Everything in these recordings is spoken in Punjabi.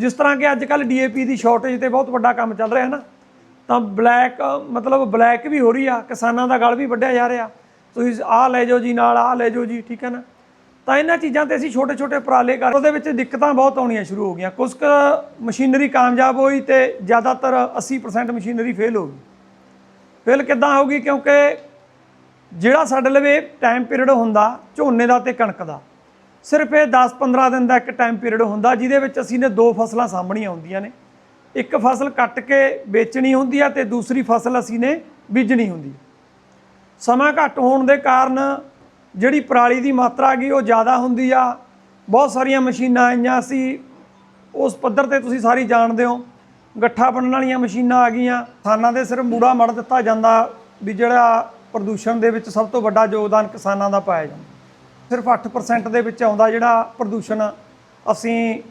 ਜਿਸ ਤਰ੍ਹਾਂ ਕਿ ਅੱਜ ਕੱਲ ਡੀਏਪੀ ਦੀ ਸ਼ਾਰਟੇਜ ਤੇ ਬਹੁਤ ਵੱਡਾ ਕੰਮ ਚੱਲ ਰਿਹਾ ਹੈ ਨਾ, ਤਾਂ ਬਲੈਕ, ਮਤਲਬ ਬਲੈਕ ਵੀ ਹੋ ਰਹੀ ਆ, ਕਿਸਾਨਾਂ ਦਾ ਗਲ ਵੀ ਵੱਢਿਆ ਜਾ ਰਿਹਾ। ਤੁਸੀਂ ਆਹ ਲੈ ਜਾਓ ਜੀ ਨਾਲ, ਆਹ ਲੈ ਜਾਓ ਜੀ, ਠੀਕ ਹੈ ਨਾ? ਤਾਂ ਇਹਨਾਂ ਚੀਜ਼ਾਂ ਤੇ ਅਸੀਂ ਛੋਟੇ ਛੋਟੇ ਉਪਰਾਲੇ ਕਰ ਉਹਦੇ ਵਿੱਚ ਦਿੱਕਤਾਂ ਬਹੁਤ ਆਉਣੀਆਂ ਸ਼ੁਰੂ ਹੋ ਗਈਆਂ। ਕੁਝ ਕੁ ਮਸ਼ੀਨਰੀ ਕਾਮਯਾਬ ਹੋਈ ਤੇ ਜ਼ਿਆਦਾਤਰ 80% ਮਸ਼ੀਨਰੀ ਫੇਲ ਹੋ ਗਈ। ਫੇਲ ਕਿੱਦਾਂ ਹੋ ਗਈ? ਕਿਉਂਕਿ ਜਿਹੜਾ ਸਾਡੇ ਲਵੇ ਟਾਈਮ ਪੀਰੀਅਡ ਹੁੰਦਾ, ਝੋਨੇ ਦਾ ਤੇ ਕਣਕ ਦਾ। ਸਿਰਫ ਇਹ 10-15 ਦਿਨ ਦਾ ਇੱਕ ਟਾਈਮ ਪੀਰੀਅਡ ਹੁੰਦਾ ਜਿਹਦੇ ਵਿੱਚ ਅਸੀਂ ਨੇ ਦੋ ਫਸਲਾਂ ਸਾਂਭਣੀਆਂ ਹੁੰਦੀਆਂ ਨੇ। ਇੱਕ ਫਸਲ ਕੱਟ ਕੇ ਵੇਚਣੀ ਹੁੰਦੀ ਆ ਤੇ ਦੂਸਰੀ ਫਸਲ ਅਸੀਂ ਨੇ ਬੀਜਣੀ ਹੁੰਦੀ ਸਮਾਂ ਘੱਟ ਹੋਣ ਦੇ ਕਾਰਨ ਜਿਹੜੀ ਪਰਾਲੀ ਦੀ ਮਾਤਰਾ ਆ ਗਈ ਉਹ ਜ਼ਿਆਦਾ ਹੁੰਦੀ ਆ। ਬਹੁਤ ਸਾਰੀਆਂ ਮਸ਼ੀਨਾਂ ਆਈਆਂ ਸੀ। ਉਸ ਪੱਧਰ ਤੇ ਤੁਸੀਂ ਸਾਰੀ ਜਾਣਦੇ ਹੋ। ਗੱਠਾ ਬਣਨ ਵਾਲੀਆਂ ਮਸ਼ੀਨਾਂ ਆ ਗਈਆਂ। ਕਿਸਾਨਾਂ ਦੇ ਸਿਰ ਮੂੜਾ ਮੜ ਦਿੱਤਾ ਜਾਂਦਾ ਵੀ ਜਿਹੜਾ ਪ੍ਰਦੂਸ਼ਣ ਦੇ ਵਿੱਚ ਸਭ ਤੋਂ ਵੱਡਾ ਯੋਗਦਾਨ ਕਿਸਾਨਾਂ ਦਾ ਪਾਇਆ ਜਾਂਦਾ। ਸਿਰਫ 8% ਦੇ ਵਿੱਚ ਆਉਂਦਾ ਜਿਹੜਾ ਪ੍ਰਦੂਸ਼ਣ ਅਸੀਂ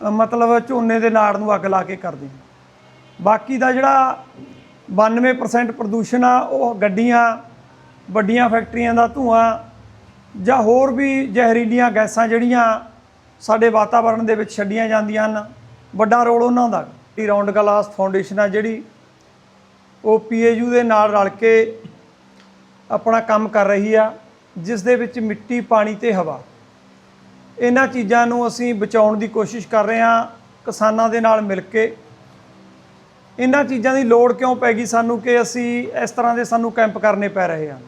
ਮਤਲਬ ਝੋਨੇ ਦੇ ਨਾੜ ਨੂੰ ਅੱਗ ਲਾ ਕੇ ਕਰਦੇ ਹਾਂ। ਬਾਕੀ ਦਾ ਜਿਹੜਾ 92% ਪ੍ਰਦੂਸ਼ਣ ਆ, ਉਹ ਗੱਡੀਆਂ, ਵੱਡੀਆਂ ਫੈਕਟਰੀਆਂ ਦਾ ਧੂਆਂ ਜਾਂ ਹੋਰ ਵੀ ਜ਼ਹਿਰੀਲੀਆਂ ਗੈਸਾਂ ਜਿਹੜੀਆਂ ਸਾਡੇ ਵਾਤਾਵਰਣ ਦੇ ਵਿੱਚ ਛੱਡੀਆਂ ਜਾਂਦੀਆਂ ਹਨ, ਵੱਡਾ ਰੋਲ ਉਹਨਾਂ ਦਾ। ਟੀ ਰਾਉਂਡ ਗਲਾਸ ਫਾਊਂਡੇਸ਼ਨ ਆ ਜਿਹੜੀ ਉਹ ਪੀਏਯੂ ਦੇ ਨਾਲ ਰਲ ਕੇ ਆਪਣਾ ਕੰਮ ਕਰ ਰਹੀ ਆ। ਜਿਸ ਦੇ ਵਿੱਚ ਮਿੱਟੀ, ਪਾਣੀ ਤੇ ਹਵਾ। ਇਹਨਾਂ ਚੀਜ਼ਾਂ ਨੂੰ ਅਸੀਂ ਬਚਾਉਣ ਦੀ ਕੋਸ਼ਿਸ਼ ਕਰ ਰਹੇ ਹਾਂ, ਕਿਸਾਨਾਂ ਦੇ ਨਾਲ ਮਿਲ ਕੇ। ਇਹਨਾਂ ਚੀਜ਼ਾਂ ਦੀ ਲੋੜ ਕਿਉਂ ਪੈ ਗਈ ਸਾਨੂੰ ਕਿ ਅਸੀਂ ਇਸ ਤਰ੍ਹਾਂ ਦੇ ਸਾਨੂੰ ਕੈਂਪ ਕਰਨੇ ਪੈ ਰਹੇ ਹਨ?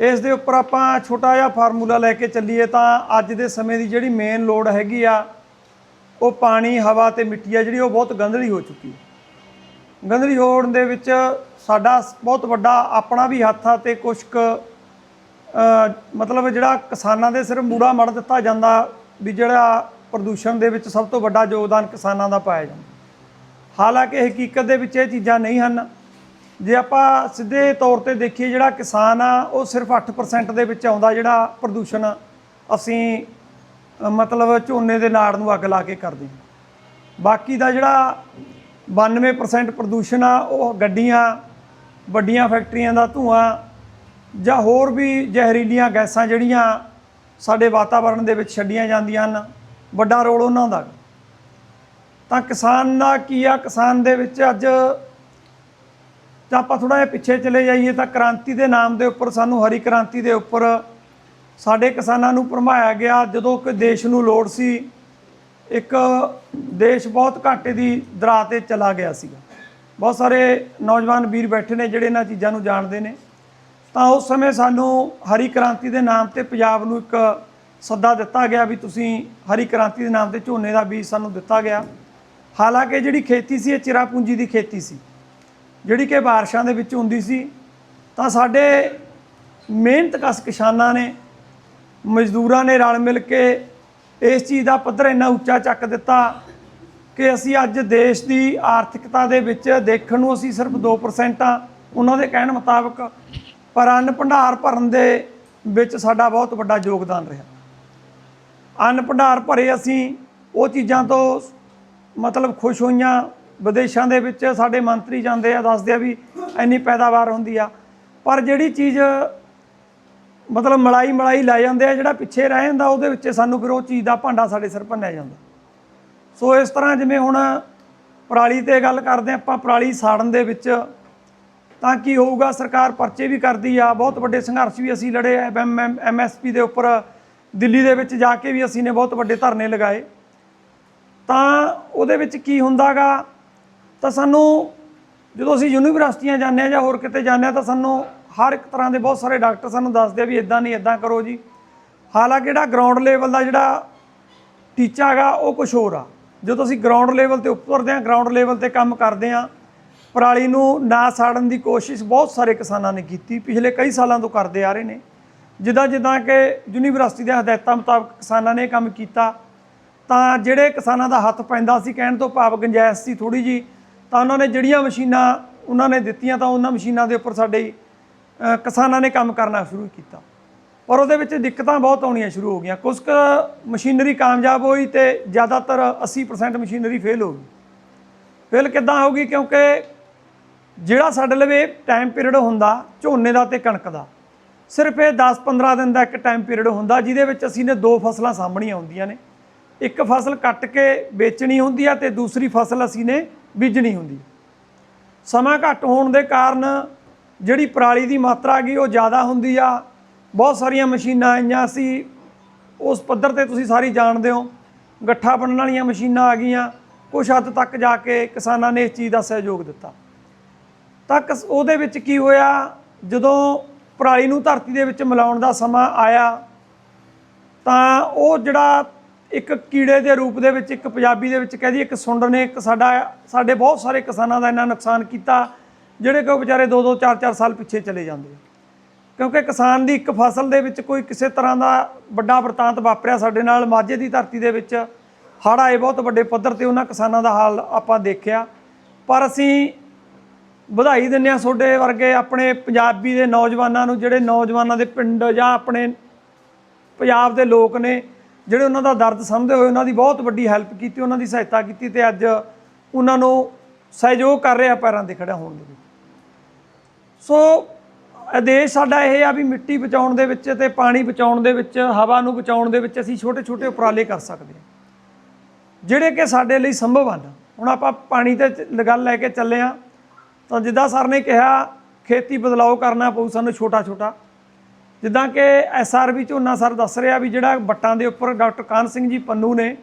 ਇਸ ਦੇ ਉੱਪਰ ਆਪਾਂ ਛੋਟਾ ਜਿਹਾ ਫਾਰਮੂਲਾ ਲੈ ਕੇ ਚੱਲੀਏ ਤਾਂ ਅੱਜ ਦੇ ਸਮੇਂ ਦੀ ਜਿਹੜੀ ਮੇਨ ਲੋੜ ਹੈਗੀ ਆ, ਉਹ ਪਾਣੀ, ਹਵਾ ਤੇ ਮਿੱਟੀ ਆ ਜਿਹੜੀ ਉਹ ਬਹੁਤ ਗੰਧਲੀ ਹੋ ਚੁੱਕੀ ਗੰਧਲੀ ਹੋਣ ਦੇ ਵਿੱਚ ਸਾਡਾ ਬਹੁਤ ਵੱਡਾ ਆਪਣਾ ਵੀ ਹੱਥ ਆ ਤੇ ਕੁਛ ਕੁ ਮਤਲਬ ਜਿਹੜਾ ਕਿਸਾਨਾਂ ਦੇ ਸਿਰ ਮੂੜਾ ਮੜ ਦਿੱਤਾ ਜਾਂਦਾ ਵੀ ਜਿਹੜਾ ਪ੍ਰਦੂਸ਼ਣ ਦੇ ਵਿੱਚ ਸਭ ਤੋਂ ਵੱਡਾ ਯੋਗਦਾਨ ਕਿਸਾਨਾਂ ਦਾ ਪਾਇਆ ਜਾਂਦਾ। ਹਾਲਾਂਕਿ ਹਕੀਕਤ ਦੇ ਵਿੱਚ ਇਹ ਚੀਜ਼ਾਂ ਨਹੀਂ ਹਨ। ਜੇ ਆਪਾਂ ਸਿੱਧੇ ਤੌਰ ਤੇ ਦੇਖੀਏ ਜਿਹੜਾ ਕਿਸਾਨ ਆ, ਉਹ ਸਿਰਫ 8% ਦੇ ਵਿੱਚ ਆਉਂਦਾ ਜਿਹੜਾ ਪ੍ਰਦੂਸ਼ਣ ਅਸੀਂ ਮਤਲਬ ਝੋਨੇ ਦੇ ਨਾੜ ਨੂੰ ਅੱਗ ਲਾ ਕੇ ਕਰਦੇ ਹਾਂ। ਬਾਕੀ ਦਾ ਜਿਹੜਾ 92% ਪ੍ਰਦੂਸ਼ਣ ਆ, ਉਹ ਗੱਡੀਆਂ, ਵੱਡੀਆਂ ਫੈਕਟਰੀਆਂ ਦਾ ਧੂਆਂ ਜਾਂ ਹੋਰ ਵੀ ਜ਼ਹਿਰੀਲੀਆਂ ਗੈਸਾਂ ਜਿਹੜੀਆਂ ਸਾਡੇ ਵਾਤਾਵਰਣ ਦੇ ਵਿੱਚ ਛੱਡੀਆਂ ਜਾਂਦੀਆਂ ਹਨ, ਵੱਡਾ ਰੋਲ ਉਹਨਾਂ ਦਾ। ਤਾਂ ਕਿਸਾਨ ਦਾ ਕੀ ਆ? ਕਿਸਾਨ ਦੇ ਵਿੱਚ ਅੱਜ ਤਾਂ ਆਪਾਂ ਥੋੜਾ ਜਿਹਾ ਪਿੱਛੇ ਚਲੇ ਜਾਈਏ ਤਾਂ ਕ੍ਰਾਂਤੀ ਦੇ ਨਾਮ ਦੇ ਉੱਪਰ, ਸਾਨੂੰ ਹਰੀ ਕ੍ਰਾਂਤੀ ਦੇ ਉੱਪਰ ਸਾਡੇ ਕਿਸਾਨਾਂ ਨੂੰ ਭਰਮਾਇਆ ਗਿਆ। ਜਦੋਂ ਕਿ ਦੇਸ਼ ਨੂੰ ਲੋੜ ਸੀ, ਇੱਕ ਦੇਸ਼ ਬਹੁਤ ਘਾਟੇ ਦੀ ਦਰਾਹ ਤੇ ਚਲਾ ਗਿਆ ਸੀਗਾ। ਬਹੁਤ ਸਾਰੇ ਨੌਜਵਾਨ ਵੀਰ ਬੈਠੇ ਨੇ ਜਿਹੜੇ ਇਹਨਾਂ ਚੀਜ਼ਾਂ ਨੂੰ ਜਾਣਦੇ ਨੇ। ਤਾਂ ਉਸ ਸਮੇਂ ਸਾਨੂੰ ਹਰੀ ਕ੍ਰਾਂਤੀ ਦੇ ਨਾਮ ਤੇ ਪੰਜਾਬ ਨੂੰ ਇੱਕ ਸੱਦਾ ਦਿੱਤਾ ਗਿਆ ਵੀ ਤੁਸੀਂ ਹਰੀ ਕ੍ਰਾਂਤੀ ਦੇ ਨਾਮ ਤੇ ਝੋਨੇ ਦਾ ਬੀਜ ਸਾਨੂੰ ਦਿੱਤਾ ਗਿਆ। ਹਾਲਾਂਕਿ ਜਿਹੜੀ ਖੇਤੀ ਸੀ, ਇਹ ਚਿਰਾ ਪੂੰਜੀ ਦੀ ਖੇਤੀ ਸੀ। ਜਿਹੜੀ ਕਿ ਬਾਰਿਸ਼ਾਂ ਦੇ ਵਿੱਚ ਹੁੰਦੀ ਸੀ, ਤਾਂ ਸਾਡੇ ਮਿਹਨਤ ਕਸ ਕਿਸਾਨਾਂ ਨੇ, ਮਜ਼ਦੂਰਾਂ ਨੇ ਰਲ ਮਿਲ ਕੇ ਇਸ ਚੀਜ਼ ਦਾ ਪੱਧਰ ਇੰਨਾ ਉੱਚਾ ਚੱਕ ਦਿੱਤਾ ਕਿ ਅਸੀਂ ਅੱਜ ਦੇਸ਼ ਦੀ ਆਰਥਿਕਤਾ ਦੇ ਵਿੱਚ ਦੇਖਣ ਨੂੰ ਅਸੀਂ ਸਿਰਫ 2% ਆ। ਉਹਨਾਂ ਦੇ ਕਹਿਣ ਮੁਤਾਬਕ ਪਰ ਅੰਨ ਭੰਡਾਰ ਭਰਨ ਦੇ ਵਿੱਚ ਸਾਡਾ ਬਹੁਤ ਵੱਡਾ ਯੋਗਦਾਨ ਰਿਹਾ। ਅੰਨ ਭੰਡਾਰ ਭਰੇ ਅਸੀਂ ਉਹ ਚੀਜ਼ਾਂ ਤੋਂ ਮਤਲਬ ਖੁਸ਼ ਹੋਈਆਂ। ਵਿਦੇਸ਼ਾਂ ਦੇ ਵਿੱਚ ਸਾਡੇ ਮੰਤਰੀ ਜਾਂਦੇ ਆ, ਦੱਸਦੇ ਆ ਵੀ ਇੰਨੀ ਪੈਦਾਵਾਰ ਹੁੰਦੀ ਆ। ਪਰ ਜਿਹੜੀ ਚੀਜ਼ ਮਤਲਬ ਮਲਾਈ ਮਲਾਈ ਲੈ ਜਾਂਦੇ ਆ, ਜਿਹੜਾ ਪਿੱਛੇ ਰਹਿ ਜਾਂਦਾ, ਉਹਦੇ ਵਿੱਚ ਸਾਨੂੰ ਫਿਰ ਉਹ ਚੀਜ਼ ਦਾ ਭਾਂਡਾ ਸਾਡੇ ਸਿਰ ਭੰਨਿਆ ਜਾਂਦਾ। ਸੋ ਇਸ ਤਰ੍ਹਾਂ ਜਿਵੇਂ ਹੁਣ ਪਰਾਲੀ ਤੇ ਗੱਲ ਕਰਦੇ ਹਾਂ ਆਪਾਂ ਪਰਾਲੀ ਸਾੜਨ ਦੇ ਵਿੱਚ ਤਾਂ ਕੀ ਹੋਊਗਾ? ਸਰਕਾਰ ਪਰਚੇ ਵੀ ਕਰਦੀ ਆ। ਬਹੁਤ ਵੱਡੇ ਸੰਘਰਸ਼ ਵੀ ਅਸੀਂ ਲੜੇ ਐਮਐਸਪੀ ਦੇ ਉੱਪਰ ਦਿੱਲੀ ਦੇ ਵਿੱਚ ਜਾ ਕੇ ਵੀ ਅਸੀਂ ਨੇ ਬਹੁਤ ਵੱਡੇ ਧਰਨੇ ਲਗਾਏ। ਤਾਂ ਉਹਦੇ ਵਿੱਚ ਕੀ ਹੁੰਦਾਗਾ? ਤਾਂ ਸਾਨੂੰ ਜਦੋਂ ਅਸੀਂ ਯੂਨੀਵਰਸਿਟੀਆਂ ਜਾਂਦੇ ਆ ਜਾਂ ਹੋਰ ਕਿਤੇ ਜਾਂਦੇ ਆ, ਤਾਂ ਸਾਨੂੰ ਹਰ ਇੱਕ ਤਰ੍ਹਾਂ ਦੇ ਬਹੁਤ ਸਾਰੇ ਡਾਕਟਰ ਸਾਨੂੰ ਦੱਸਦੇ ਆ ਵੀ ਇਦਾਂ ਨਹੀਂ ਇਦਾਂ ਕਰੋ ਜੀ। ਹਾਲਾਂਕਿ ਜਿਹੜਾ ਗਰਾਊਂਡ ਲੈਵਲ ਦਾ ਜਿਹੜਾ ਟੀਚਾ ਹੈਗਾ, ਉਹ ਕੁਝ ਹੋਰ ਆ। ਜਦੋਂ ਅਸੀਂ ਗਰਾਊਂਡ ਲੈਵਲ ਤੇ ਉੱਤਰਦੇ ਆ ਗਰਾਊਂਡ ਲੈਵਲ ਤੇ ਕੰਮ ਕਰਦੇ ਆ ਪਰਾਲੀ ਨੂੰ ਨਾ ਸਾੜਨ ਦੀ ਕੋਸ਼ਿਸ਼ ਬਹੁਤ ਸਾਰੇ ਕਿਸਾਨਾਂ ਨੇ ਕੀਤੀ, ਪਿਛਲੇ ਕਈ ਸਾਲਾਂ ਤੋਂ ਕਰਦੇ ਆ ਰਹੇ ਨੇ। ਜਿੱਦਾਂ ਜਿੱਦਾਂ ਕਿ ਯੂਨੀਵਰਸਿਟੀ ਦੇ ਹਦਾਇਤਾਂ ਮੁਤਾਬਕ ਕਿਸਾਨਾਂ ਨੇ ਕੰਮ ਕੀਤਾ। ਤਾਂ ਜਿਹੜੇ ਕਿਸਾਨਾਂ ਦਾ ਹੱਥ ਪੈਂਦਾ ਸੀ, ਕਹਿਣ ਤੋਂ ਭਾਵ ਗੁੰਜਾਇਸ਼ ਸੀ ਥੋੜੀ ਜੀ ਤਾਂ ਉਹਨਾਂ ਨੇ ਜਿਹੜੀਆਂ ਮਸ਼ੀਨਾਂ ਉਹਨਾਂ ਨੇ ਦਿੱਤੀਆਂ, ਤਾਂ ਉਹਨਾਂ ਮਸ਼ੀਨਾਂ ਦੇ ਉੱਪਰ ਸਾਡੇ ਕਿਸਾਨਾਂ ਨੇ ਕੰਮ ਕਰਨਾ ਸ਼ੁਰੂ ਕੀਤਾ। ਪਰ ਉਹਦੇ ਵਿੱਚ ਦਿੱਕਤਾਂ ਬਹੁਤ ਆਉਣੀਆਂ ਸ਼ੁਰੂ ਹੋ ਗਈਆਂ। ਕੁਝ ਕੁ ਮਸ਼ੀਨਰੀ ਕਾਮਯਾਬ ਹੋਈ ਤੇ ਜ਼ਿਆਦਾਤਰ 80% ਮਸ਼ੀਨਰੀ ਫੇਲ ਹੋ ਗਈ। ਫੇਲ ਕਿੱਦਾਂ ਹੋ ਗਈ? ਕਿਉਂਕਿ ਜਿਹੜਾ ਸਾਡੇ ਲਵੇ ਟਾਈਮ ਪੀਰੀਅਡ ਹੁੰਦਾ, ਝੋਨੇ ਦਾ ਤੇ ਕਣਕ ਦਾ। ਸਿਰਫ ਇਹ 10-15 ਦਿਨ ਦਾ ਇੱਕ ਟਾਈਮ ਪੀਰੀਅਡ ਹੁੰਦਾ, ਜਿਹਦੇ ਵਿੱਚ ਅਸੀਂ ਨੇ ਦੋ ਫਸਲਾਂ ਸਾਂਭਣੀਆਂ ਹੁੰਦੀਆਂ ਨੇ। ਇੱਕ ਫਸਲ ਕੱਟ ਕੇ ਵੇਚਣੀ ਹੁੰਦੀ ਆ ਤੇ ਦੂਸਰੀ ਫਸਲ ਅਸੀਂ ਨੇ ਬੀਜਣੀ ਹੁੰਦੀ ਸਮਾਂ ਘੱਟ ਹੋਣ ਦੇ ਕਾਰਨ ਜਿਹੜੀ ਪਰਾਲੀ ਦੀ ਮਾਤਰਾ ਗਈ ਉਹ ਜ਼ਿਆਦਾ ਹੁੰਦੀ ਆ। ਬਹੁਤ ਸਾਰੀਆਂ ਮਸ਼ੀਨਾਂ ਆਈਆਂ ਸੀ ਉਸ ਪੱਧਰ ਤੇ ਤੁਸੀਂ ਸਾਰੀ ਜਾਣਦੇ ਹੋ। ਗੱਠਾ ਬਣਨ ਵਾਲੀਆਂ ਮਸ਼ੀਨਾਂ ਆ ਗਈਆਂ। ਕੁਛ ਹੱਦ ਤੱਕ ਜਾ ਕੇ ਕਿਸਾਨਾਂ ਨੇ ਇਸ ਚੀਜ਼ ਦਾ ਸਹਿਯੋਗ ਦਿੱਤਾ। ਤਾਂ ਕਿਸ- ਉਹਦੇ ਵਿੱਚ ਕੀ ਹੋਇਆ? ਜਦੋਂ ਪਰਾਲੀ ਨੂੰ ਧਰਤੀ ਦੇ ਵਿੱਚ ਮਿਲਾਉਣ ਦਾ ਸਮਾਂ ਆਇਆ, ਤਾਂ ਉਹ ਜਿਹੜਾ ਇੱਕ ਕੀੜੇ ਦੇ ਰੂਪ ਦੇ ਵਿੱਚ, ਇੱਕ ਪੰਜਾਬੀ ਦੇ ਵਿੱਚ ਕਹਦੀ ਇੱਕ ਸੁੰਡ ਨੇ ਇੱਕ ਸਾਡਾ, ਸਾਡੇ ਬਹੁਤ ਸਾਰੇ ਕਿਸਾਨਾਂ ਦਾ ਇੰਨਾ ਨੁਕਸਾਨ ਕੀਤਾ, ਜਿਹੜੇ ਕਿ ਉਹ ਵਿਚਾਰੇ 2-2 4-4 ਸਾਲ ਪਿੱਛੇ ਚਲੇ ਜਾਂਦੇ ਕਿਉਂਕਿ ਕਿਸਾਨ ਦੀ ਇੱਕ ਫਸਲ ਦੇ ਵਿੱਚ ਕੋਈ ਕਿਸੇ ਤਰ੍ਹਾਂ ਦਾ ਵੱਡਾ ਵਰਤਾਂਤ ਵਾਪਰਿਆ ਸਾਡੇ ਨਾਲ, ਮਾਝੇ ਦੀ ਧਰਤੀ ਦੇ ਵਿੱਚ ਹੜ੍ਹ ਆਏ ਬਹੁਤ ਵੱਡੇ ਪੱਧਰ ਤੇ ਉਹਨਾਂ ਕਿਸਾਨਾਂ ਦਾ ਹਾਲ ਆਪਾਂ ਦੇਖਿਆ। ਪਰ ਅਸੀਂ ਵਧਾਈ ਦਿੰਦੇ ਹਾਂ ਤੁਹਾਡੇ ਵਰਗੇ ਆਪਣੇ ਪੰਜਾਬੀ ਦੇ ਨੌਜਵਾਨਾਂ ਨੂੰ, ਜਿਹੜੇ ਨੌਜਵਾਨਾਂ ਦੇ ਪਿੰਡ ਜਾਂ ਆਪਣੇ ਪੰਜਾਬ ਦੇ ਲੋਕ ਨੇ, ਜਿਹੜੇ ਉਹਨਾਂ ਦਾ ਦਰਦ ਸਮਝਦੇ ਹੋਏ ਉਹਨਾਂ ਦੀ ਬਹੁਤ ਵੱਡੀ ਹੈਲਪ ਕੀਤੀ, ਉਹਨਾਂ ਦੀ ਸਹਾਇਤਾ ਕੀਤੀ ਤੇ ਅੱਜ ਉਹਨਾਂ ਨੂੰ ਸਹਿਯੋਗ ਕਰ ਰਿਹਾ ਪੈਰਾਂ ਤੇ ਖੜਾ ਹੋਣ ਦੇ ਵਿੱਚ। ਸੋ ਆਦੇਸ਼ ਸਾਡਾ ਇਹ ਆ ਵੀ ਮਿੱਟੀ ਬਚਾਉਣ ਦੇ ਵਿੱਚ ਤੇ ਪਾਣੀ ਬਚਾਉਣ ਦੇ ਵਿੱਚ, ਹਵਾ ਨੂੰ ਬਚਾਉਣ ਦੇ ਵਿੱਚ ਅਸੀਂ ਛੋਟੇ ਛੋਟੇ ਉਪਰਾਲੇ ਕਰ ਸਕਦੇ ਹਾਂ। ਜਿਹੜੇ ਕਿ ਸਾਡੇ ਲਈ ਸੰਭਵ ਹਨ। ਹੁਣ ਆਪਾਂ ਪਾਣੀ ਤੇ ਚ- ਗੱਲ ਲੈ ਕੇ ਚੱਲੇ ਆ ਤਾਂ ਜਿੱਦਾਂ ਸਰ ਨੇ ਕਿਹਾ, ਖੇਤੀ ਬਦਲਾਓ ਕਰਨਾ ਪਊ ਸਾਨੂੰ ਛੋਟਾ ਛੋਟਾ। ਜਿੱਦਾਂ ਕਿ ਐਸਆਰਬੀ ਝੋਨਾ ਸਰ ਦੱਸ ਰਿਹਾ ਵੀ ਜਿਹੜਾ ਵੱਟਾਂ ਦੇ ਉੱਪਰ ਡਾਕਟਰ ਕਾਨ ਸਿੰਘ ਜੀ ਪੰਨੂ ਨੇ,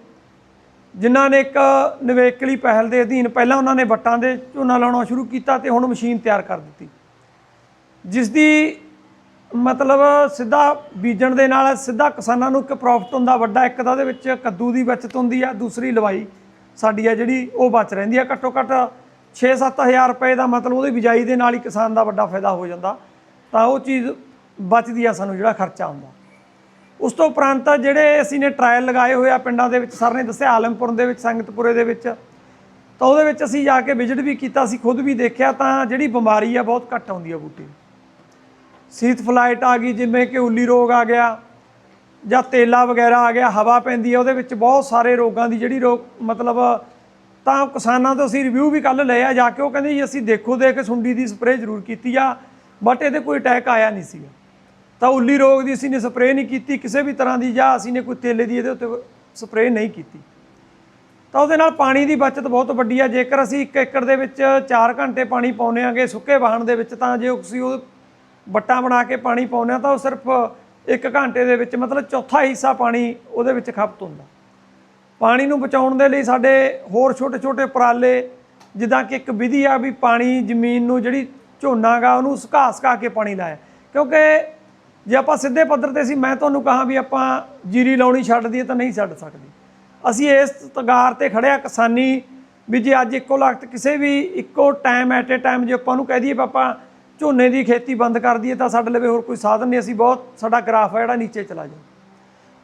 ਜਿਨ੍ਹਾਂ ਨੇ ਇੱਕ ਨਿਵੇਕਲੀ ਪਹਿਲ ਦੇ ਅਧੀਨ ਪਹਿਲਾਂ ਉਹਨਾਂ ਨੇ ਵੱਟਾਂ ਦੇ ਝੋਨਾ ਲਾਉਣਾ ਸ਼ੁਰੂ ਕੀਤਾ ਤੇ ਹੁਣ ਮਸ਼ੀਨ ਤਿਆਰ ਕਰ ਦਿੱਤੀ। ਜਿਸ ਦੀ ਮਤਲਬ ਸਿੱਧਾ ਬੀਜਣ ਦੇ ਨਾਲ ਸਿੱਧਾ ਕਿਸਾਨਾਂ ਨੂੰ ਇੱਕ ਪ੍ਰੋਫਿਟ ਹੁੰਦਾ, ਵੱਡਾ ਇੱਕ ਤਾਂ ਉਹਦੇ ਵਿੱਚ ਕੱਦੂ ਦੀ ਬਚਤ ਹੁੰਦੀ ਆ, ਦੂਸਰੀ ਲਵਾਈ ਸਾਡੀ ਆ ਜਿਹੜੀ, ਉਹ ਬਚ ਰਹਿੰਦੀ ਆ ਘੱਟੋ ਘੱਟ 6-7000 ਰੁਪਏ ਦਾ ਮਤਲਬ ਉਹਦੀ ਬਿਜਾਈ ਦੇ ਨਾਲ ਹੀ ਕਿਸਾਨ ਦਾ ਵੱਡਾ ਫਾਇਦਾ ਹੋ ਜਾਂਦਾ। ਤਾਂ ਉਹ ਚੀਜ਼ ਬਚਦੀ ਆ ਸਾਨੂੰ ਜਿਹੜਾ ਖਰਚਾ ਹੁੰਦਾ ਉਸ ਤੋਂ ਉਪਰੰਤ ਜਿਹੜੇ ਅਸੀਂ ਨੇ ਟ੍ਰਾਇਲ ਲਗਾਏ ਹੋਏ ਆ ਪਿੰਡਾਂ ਦੇ ਵਿੱਚ, ਸਰ ਨੇ ਦੱਸਿਆ ਆਲਮਪੁਰ ਦੇ ਵਿੱਚ, ਸੰਗਤਪੁਰੇ ਦੇ ਵਿੱਚ। ਤਾਂ ਉਹਦੇ ਵਿੱਚ ਅਸੀਂ ਜਾ ਕੇ ਵਿਜ਼ਿਟ ਵੀ ਕੀਤਾ ਸੀ ਖੁਦ ਵੀ ਦੇਖਿਆ ਤਾਂ ਜਿਹੜੀ ਬਿਮਾਰੀ ਆ ਬਹੁਤ ਘੱਟ ਆਉਂਦੀ ਆ ਬੂਟੇ ਨੂੰ। ਸੀਤ ਫਲਾਈਟ ਆ ਗਈ, ਜਿਵੇਂ ਕਿ ਉੱਲੀ ਰੋਗ ਆ ਗਿਆ ਜਾਂ ਤੇਲਾ ਵਗੈਰਾ ਆ ਗਿਆ, ਹਵਾ ਪੈਂਦੀ ਹੈ ਉਹਦੇ ਵਿੱਚ ਬਹੁਤ ਸਾਰੇ ਰੋਗਾਂ ਦੀ ਜਿਹੜੀ ਰੋਗ ਮਤਲਬ ਤਾਂ ਕਿਸਾਨਾਂ ਤੋਂ ਅਸੀਂ ਰਿਵਿਊ ਵੀ ਕੱਲ ਲਏ ਆ, ਜਾ ਕੇ ਉਹ ਕਹਿੰਦੇ ਜੀ, ਅਸੀਂ ਦੇਖੋ ਦੇਖ, ਸੁੰਡੀ ਦੀ ਸਪਰੇਅ ਜ਼ਰੂਰ ਕੀਤੀ ਆ ਬਟ ਇਹਦੇ ਕੋਈ ਅਟੈਕ ਆਇਆ ਨਹੀਂ ਸੀਗਾ। ਤਾਂ ਉੱਲੀ ਰੋਗ ਦੀ ਅਸੀਂ ਨੇ ਸਪਰੇਅ ਨਹੀਂ ਕੀਤੀ, ਕਿਸੇ ਵੀ ਤਰ੍ਹਾਂ ਦੀ, ਜਾਂ ਅਸੀਂ ਨੇ ਕੋਈ ਤੇਲੇ ਦੀ ਇਹਦੇ ਉੱਤੇ ਸਪਰੇਅ ਨਹੀਂ ਕੀਤੀ। ਤਾਂ ਉਹਦੇ ਨਾਲ ਪਾਣੀ ਦੀ ਬਚਤ ਬਹੁਤ ਵੱਡੀ ਆ, ਜੇਕਰ ਅਸੀਂ 1 ਏਕੜ ਦੇ ਵਿੱਚ 4 ਘੰਟੇ ਪਾਣੀ ਪਾਉਂਦੇ ਆਂਗੇ, ਸੁੱਕੇ ਵਾਹਣ ਦੇ ਵਿੱਚ, ਤਾਂ ਜੇ ਅਸੀਂ ਉਹ ਵੱਟਾਂ ਬਣਾ ਕੇ ਪਾਣੀ ਪਾਉਂਦੇ ਆ, ਤਾਂ ਉਹ ਸਿਰਫ 1 ਘੰਟੇ ਦੇ ਵਿੱਚ, ਮਤਲਬ ਚੌਥਾ ਹਿੱਸਾ ਪਾਣੀ ਉਹਦੇ ਵਿੱਚ ਖਪਤ ਹੁੰਦਾ। ਪਾਣੀ ਨੂੰ ਬਚਾਉਣ ਦੇ ਲਈ ਸਾਡੇ ਹੋਰ ਛੋਟੇ-ਛੋਟੇ ਉਪਰਾਲੇ, ਜਿੱਦਾਂ ਕਿ ਇੱਕ ਵਿਧੀ ਆ ਵੀ ਪਾਣੀ ਜ਼ਮੀਨ ਨੂੰ ਜਿਹੜੀ ਝੋਨਾ ਗਾ, ਉਹਨੂੰ ਸੁਕਾ ਸੁਕਾ ਕੇ ਪਾਣੀ ਲਾਇਆ। ਕਿਉਂਕਿ ਜੇ ਆਪਾਂ ਸਿੱਧੇ ਪੱਧਰ ਤੇ ਸੀ, ਮੈਂ ਤੁਹਾਨੂੰ ਕਹਾਂ ਵੀ ਆਪਾਂ ਜੀਰੀ ਲਾਉਣੀ ਛੱਡ ਦਈਏ ਤਾਂ ਨਹੀਂ ਛੱਡ ਸਕਦੇ। ਅਸੀਂ ਇਸ ਤਗਾਰ ਤੇ ਖੜਿਆ ਕਿਸਾਨੀ, ਵੀ ਜੇ ਅੱਜ ਇੱਕੋ ਲਖਤ ਕਿਸੇ ਵੀ ਇੱਕੋ ਟਾਈਮ ਐਟ ਏ ਟਾਈਮ ਜੇ ਆਪਾਂ ਨੂੰ ਕਹਿ ਦਈਏ ਵੀ ਆਪਾਂ ਝੋਨੇ ਦੀ ਖੇਤੀ ਬੰਦ ਕਰ ਦਈਏ, ਤਾਂ ਸਾਡੇ ਲਵੇ ਹੋਰ ਕੋਈ ਸਾਧਨ ਨਹੀਂ। ਅਸੀਂ ਬਹੁਤ ਸਾਡਾ ਗ੍ਰਾਫ ਹੈ ਜਿਹੜਾ ਨੀਚੇ ਚਲਾ ਜਾਊ।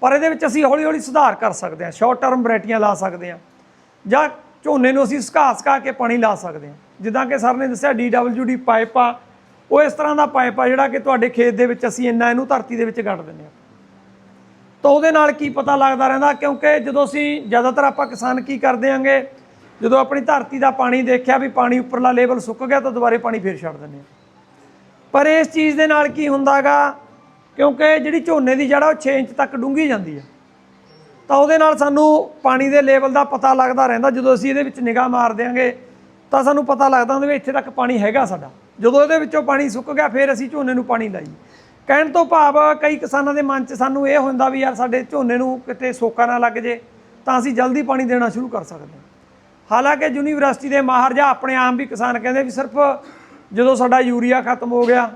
ਪਰ ਇਹਦੇ ਵਿੱਚ ਅਸੀਂ ਹੌਲੀ ਹੌਲੀ ਸੁਧਾਰ ਕਰ ਸਕਦੇ ਹਾਂ ਸ਼ਾਰਟ ਟਰਮ ਵੈਰਾਈਟੀਆਂ ਲਾ ਸਕਦੇ ਹਾਂ, ਜਾਂ ਝੋਨੇ ਨੂੰ ਅਸੀਂ ਸੁਕਾ ਸੁਕਾ ਕੇ ਪਾਣੀ ਲਾ ਸਕਦੇ ਹਾਂ। ਜਿੱਦਾਂ ਕਿ ਸਰ ਨੇ ਦੱਸਿਆ ਡੀ ਪਾਈਪ ਆ, ਉਹ ਇਸ ਤਰ੍ਹਾਂ ਦਾ ਪਾਈਪ ਆ ਜਿਹੜਾ ਕਿ ਤੁਹਾਡੇ ਖੇਤ ਦੇ ਵਿੱਚ ਅਸੀਂ ਇੰਨਾ ਇਹਨੂੰ ਧਰਤੀ ਦੇ ਵਿੱਚ ਗੱਡ ਦਿੰਦੇ ਹਾਂ। ਤਾਂ ਉਹਦੇ ਨਾਲ ਕੀ ਪਤਾ ਲੱਗਦਾ ਰਹਿੰਦਾ, ਕਿਉਂਕਿ ਜਦੋਂ ਅਸੀਂ ਜ਼ਿਆਦਾਤਰ ਆਪਾਂ ਕਿਸਾਨ ਕੀ ਕਰਦੇ ਆਂਗੇ ਜਦੋਂ ਆਪਣੀ ਧਰਤੀ ਦਾ ਪਾਣੀ ਦੇਖਿਆ ਵੀ ਪਾਣੀ ਉੱਪਰਲਾ ਲੈਵਲ ਸੁੱਕ ਗਿਆ ਤਾਂ ਦੁਬਾਰੇ ਪਾਣੀ ਫੇਰ ਛੱਡ ਦਿੰਦੇ ਹਾਂ। ਪਰ ਇਸ ਚੀਜ਼ ਦੇ ਨਾਲ ਕੀ ਹੁੰਦਾਗਾ ਕਿਉਂਕਿ ਜਿਹੜੀ ਝੋਨੇ ਦੀ ਜੜ ਉਹ 6 ਇੰਚ ਤੱਕ ਡੂੰਘੀ ਜਾਂਦੀ ਆ। ਤਾਂ ਉਹਦੇ ਨਾਲ ਸਾਨੂੰ ਪਾਣੀ ਦੇ ਲੈਵਲ ਦਾ ਪਤਾ ਲੱਗਦਾ ਰਹਿੰਦਾ। ਜਦੋਂ ਅਸੀਂ ਇਹਦੇ ਵਿੱਚ ਨਿਗਾਹ ਮਾਰ ਦਿਆਂਗੇ, ਤਾਂ ਸਾਨੂੰ ਪਤਾ ਲੱਗਦਾ ਹੁੰਦਾ ਵੀ ਇੱਥੇ ਤੱਕ ਪਾਣੀ ਹੈਗਾ ਸਾਡਾ। ਜਦੋਂ ਇਹਦੇ ਵਿੱਚੋਂ ਪਾਣੀ ਸੁੱਕ ਗਿਆ, ਫਿਰ ਅਸੀਂ ਝੋਨੇ ਨੂੰ ਪਾਣੀ ਲਾਈਏ ਕਹਿਣ ਤੋਂ ਭਾਵ ਕਈ ਕਿਸਾਨਾਂ ਦੇ ਮਨ 'ਚ ਸਾਨੂੰ ਇਹ ਹੁੰਦਾ ਵੀ ਯਾਰ ਸਾਡੇ ਝੋਨੇ ਨੂੰ ਕਿਤੇ ਸੋਕਾ ਨਾ ਲੱਗ ਜੇ, ਤਾਂ ਅਸੀਂ ਜਲਦੀ ਪਾਣੀ ਦੇਣਾ ਸ਼ੁਰੂ ਕਰ ਸਕਦੇ ਹਾਂ। ਹਾਲਾਂਕਿ ਯੂਨੀਵਰਸਿਟੀ ਦੇ ਮਾਹਰ ਜਾਂ ਆਪਣੇ ਆਮ ਵੀ ਕਿਸਾਨ ਕਹਿੰਦੇ ਵੀ ਸਿਰਫ ਜਦੋਂ ਸਾਡਾ ਯੂਰੀਆ ਖਤਮ ਹੋ ਗਿਆ